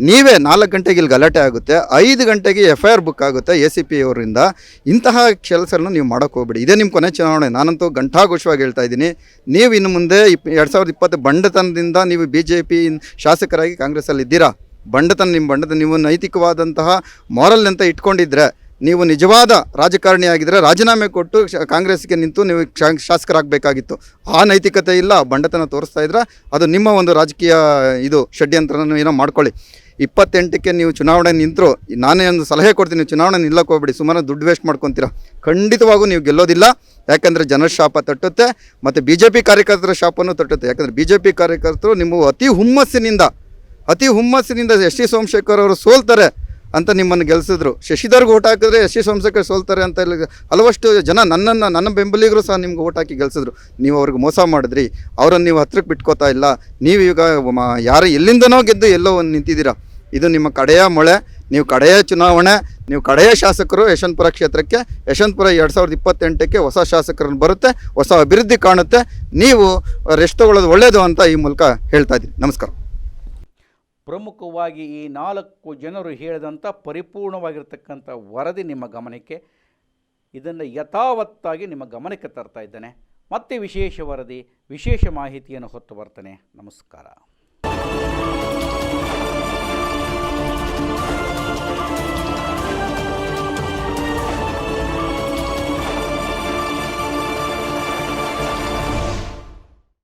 ನೀವೇ ನಾಲ್ಕು ಗಂಟೆಗೆ ಇಲ್ಲಿ ಗಲಾಟೆ ಆಗುತ್ತೆ, ಐದು ಗಂಟೆಗೆ ಎಫ್ ಐ ಆರ್ ಬುಕ್ ಆಗುತ್ತೆ ಎ ಸಿ ಪಿ ಅವರಿಂದ. ಇಂತಹ ಕೆಲಸನ ನೀವು ಮಾಡೋಕ್ಕೆ ಹೋಗ್ಬೇಡಿ. ಇದೇ ನಿಮ್ಮ ಕೊನೆ ಚುನಾವಣೆ. ನಾನಂತೂ ಘಂಟಾಘೋಷವಾಗಿ ಹೇಳ್ತಾ ಇದ್ದೀನಿ. ನೀವು ಇನ್ನು ಮುಂದೆ ಇಪ್, ಎರಡು ಸಾವಿರದ ಇಪ್ಪತ್ತು ಬಂಡತನದಿಂದ ನೀವು ಬಿ ಜೆ ಪಿ ಶಾಸಕರಾಗಿ ಕಾಂಗ್ರೆಸ್ಸಲ್ಲಿ ಇದ್ದೀರಾ? ಬಂಡತನ ನಿಮ್ಮ ಬಂಡತನ, ನೀವು ನೈತಿಕವಾದಂತಹ ಮಾರಲ್ ಅಂತ ಇಟ್ಕೊಂಡಿದ್ರೆ, ನೀವು ನಿಜವಾದ ರಾಜಕಾರಣಿ ಆಗಿದ್ರೆ ರಾಜೀನಾಮೆ ಕೊಟ್ಟು ಕಾಂಗ್ರೆಸ್ಗೆ ನಿಂತು ನೀವು ಶಾಸಕರಾಗಬೇಕಾಗಿತ್ತು. ಆ ನೈತಿಕತೆ ಇಲ್ಲ, ಬಂಡತನ ತೋರಿಸ್ತಾ ಇದ್ರೆ ಅದು ನಿಮ್ಮ ಒಂದು ರಾಜಕೀಯ ಇದು ಷಡ್ಯಂತ್ರನ ಏನೋ ಮಾಡ್ಕೊಳ್ಳಿ. ಇಪ್ಪತ್ತೆಂಟಕ್ಕೆ ನೀವು ಚುನಾವಣೆ ನಿಂತರು, ನಾನೇ ಒಂದು ಸಲಹೆ ಕೊಡ್ತೀನಿ ಚುನಾವಣೆ ನಿಲ್ಲಕ್ಕೆ ಹೋಗ್ಬಿಡಿ ಸುಮಾರು ದುಡ್ಡು ವೇಸ್ಟ್ ಮಾಡ್ಕೊತೀರಾ. ಖಂಡಿತವಾಗೂ ನೀವು ಗೆಲ್ಲೋದಿಲ್ಲ, ಯಾಕಂದರೆ ಜನರ ಶಾಪ ತಟ್ಟುತ್ತೆ, ಮತ್ತು ಬಿ ಜೆ ಪಿ ಕಾರ್ಯಕರ್ತರ ಶಾಪನ್ನು ತಟ್ಟುತ್ತೆ. ಯಾಕಂದರೆ ಬಿ ಜೆ ಪಿ ಕಾರ್ಯಕರ್ತರು ನಿಮ್ಮ ಅತಿ ಹುಮ್ಮಸ್ಸಿನಿಂದ ಅತಿ ಹುಮ್ಮಸ್ಸಿನಿಂದ ಎಸ್ ಟಿ ಸೋಮಶೇಖರ್ ಅವರು ಸೋಲ್ತಾರೆ ಅಂತ ನಿಮ್ಮನ್ನು ಗೆಲ್ಲಿಸಿದ್ರು ಶಶಿಧರ್ಗೆ ಓಟ್ ಹಾಕಿದ್ರೆ ಎಸ್ ಟಿ ಸೋಮಶೇಖರ್ ಸೋಲ್ತಾರೆ ಅಂತ ಹೇಳಿ, ಹಲವಷ್ಟು ಜನ ನನ್ನನ್ನು, ನನ್ನ ಬೆಂಬಲಿಗರು ಸಹ ನಿಮ್ಗೆ ಓಟ್ ಹಾಕಿ ಗೆಲ್ಸಿದ್ರು. ನೀವು ಅವ್ರಿಗೆ ಮೋಸ ಮಾಡಿದ್ರಿ, ಅವರನ್ನು ನೀವು ಹತ್ತಿರಕ್ಕೆ ಬಿಟ್ಕೋತಾ ಇಲ್ಲ ನೀವು ಈಗ ಯಾರು ಎಲ್ಲಿಂದನೋ ಗೆದ್ದು ಎಲ್ಲೋ ಒಂದು ನಿಂತಿದ್ದೀರಾ. ಇದು ನಿಮ್ಮ ಕಡೆಯ ಮೊಳೆ, ನೀವು ಕಡೆಯ ಚುನಾವಣೆ, ನೀವು ಕಡೆಯ ಶಾಸಕರು ಯಶವಂತಪುರ ಕ್ಷೇತ್ರಕ್ಕೆ, ಯಶವಂತಪುರ ಎರಡು ಸಾವಿರದ ಇಪ್ಪತ್ತೆಂಟಕ್ಕೆ ಹೊಸ ಶಾಸಕರನ್ನು ಬರುತ್ತೆ, ಹೊಸ ಅಭಿವೃದ್ಧಿ ಕಾಣುತ್ತೆ. ನೀವು ರೆಸ್ಟ್ ತಗೊಳ್ಳೋದು ಒಳ್ಳೆಯದು ಅಂತ ಈ ಮೂಲಕ ಹೇಳ್ತಾ ಇದ್ದೀನಿ. ನಮಸ್ಕಾರ. ಪ್ರಮುಖವಾಗಿ ಈ ನಾಲ್ಕು ಜನರು ಹೇಳಿದಂಥ ಪರಿಪೂರ್ಣವಾಗಿರ್ತಕ್ಕಂಥ ವರದಿ ನಿಮ್ಮ ಗಮನಕ್ಕೆ, ಇದನ್ನು ಯಥಾವತ್ತಾಗಿ ನಿಮ್ಮ ಗಮನಕ್ಕೆ ತರ್ತಾ ಇದ್ದೇನೆ. ಮತ್ತೆ ವಿಶೇಷ ವರದಿ, ವಿಶೇಷ ಮಾಹಿತಿಯನ್ನು ಹೊತ್ತು ಬರ್ತೇನೆ. ನಮಸ್ಕಾರ.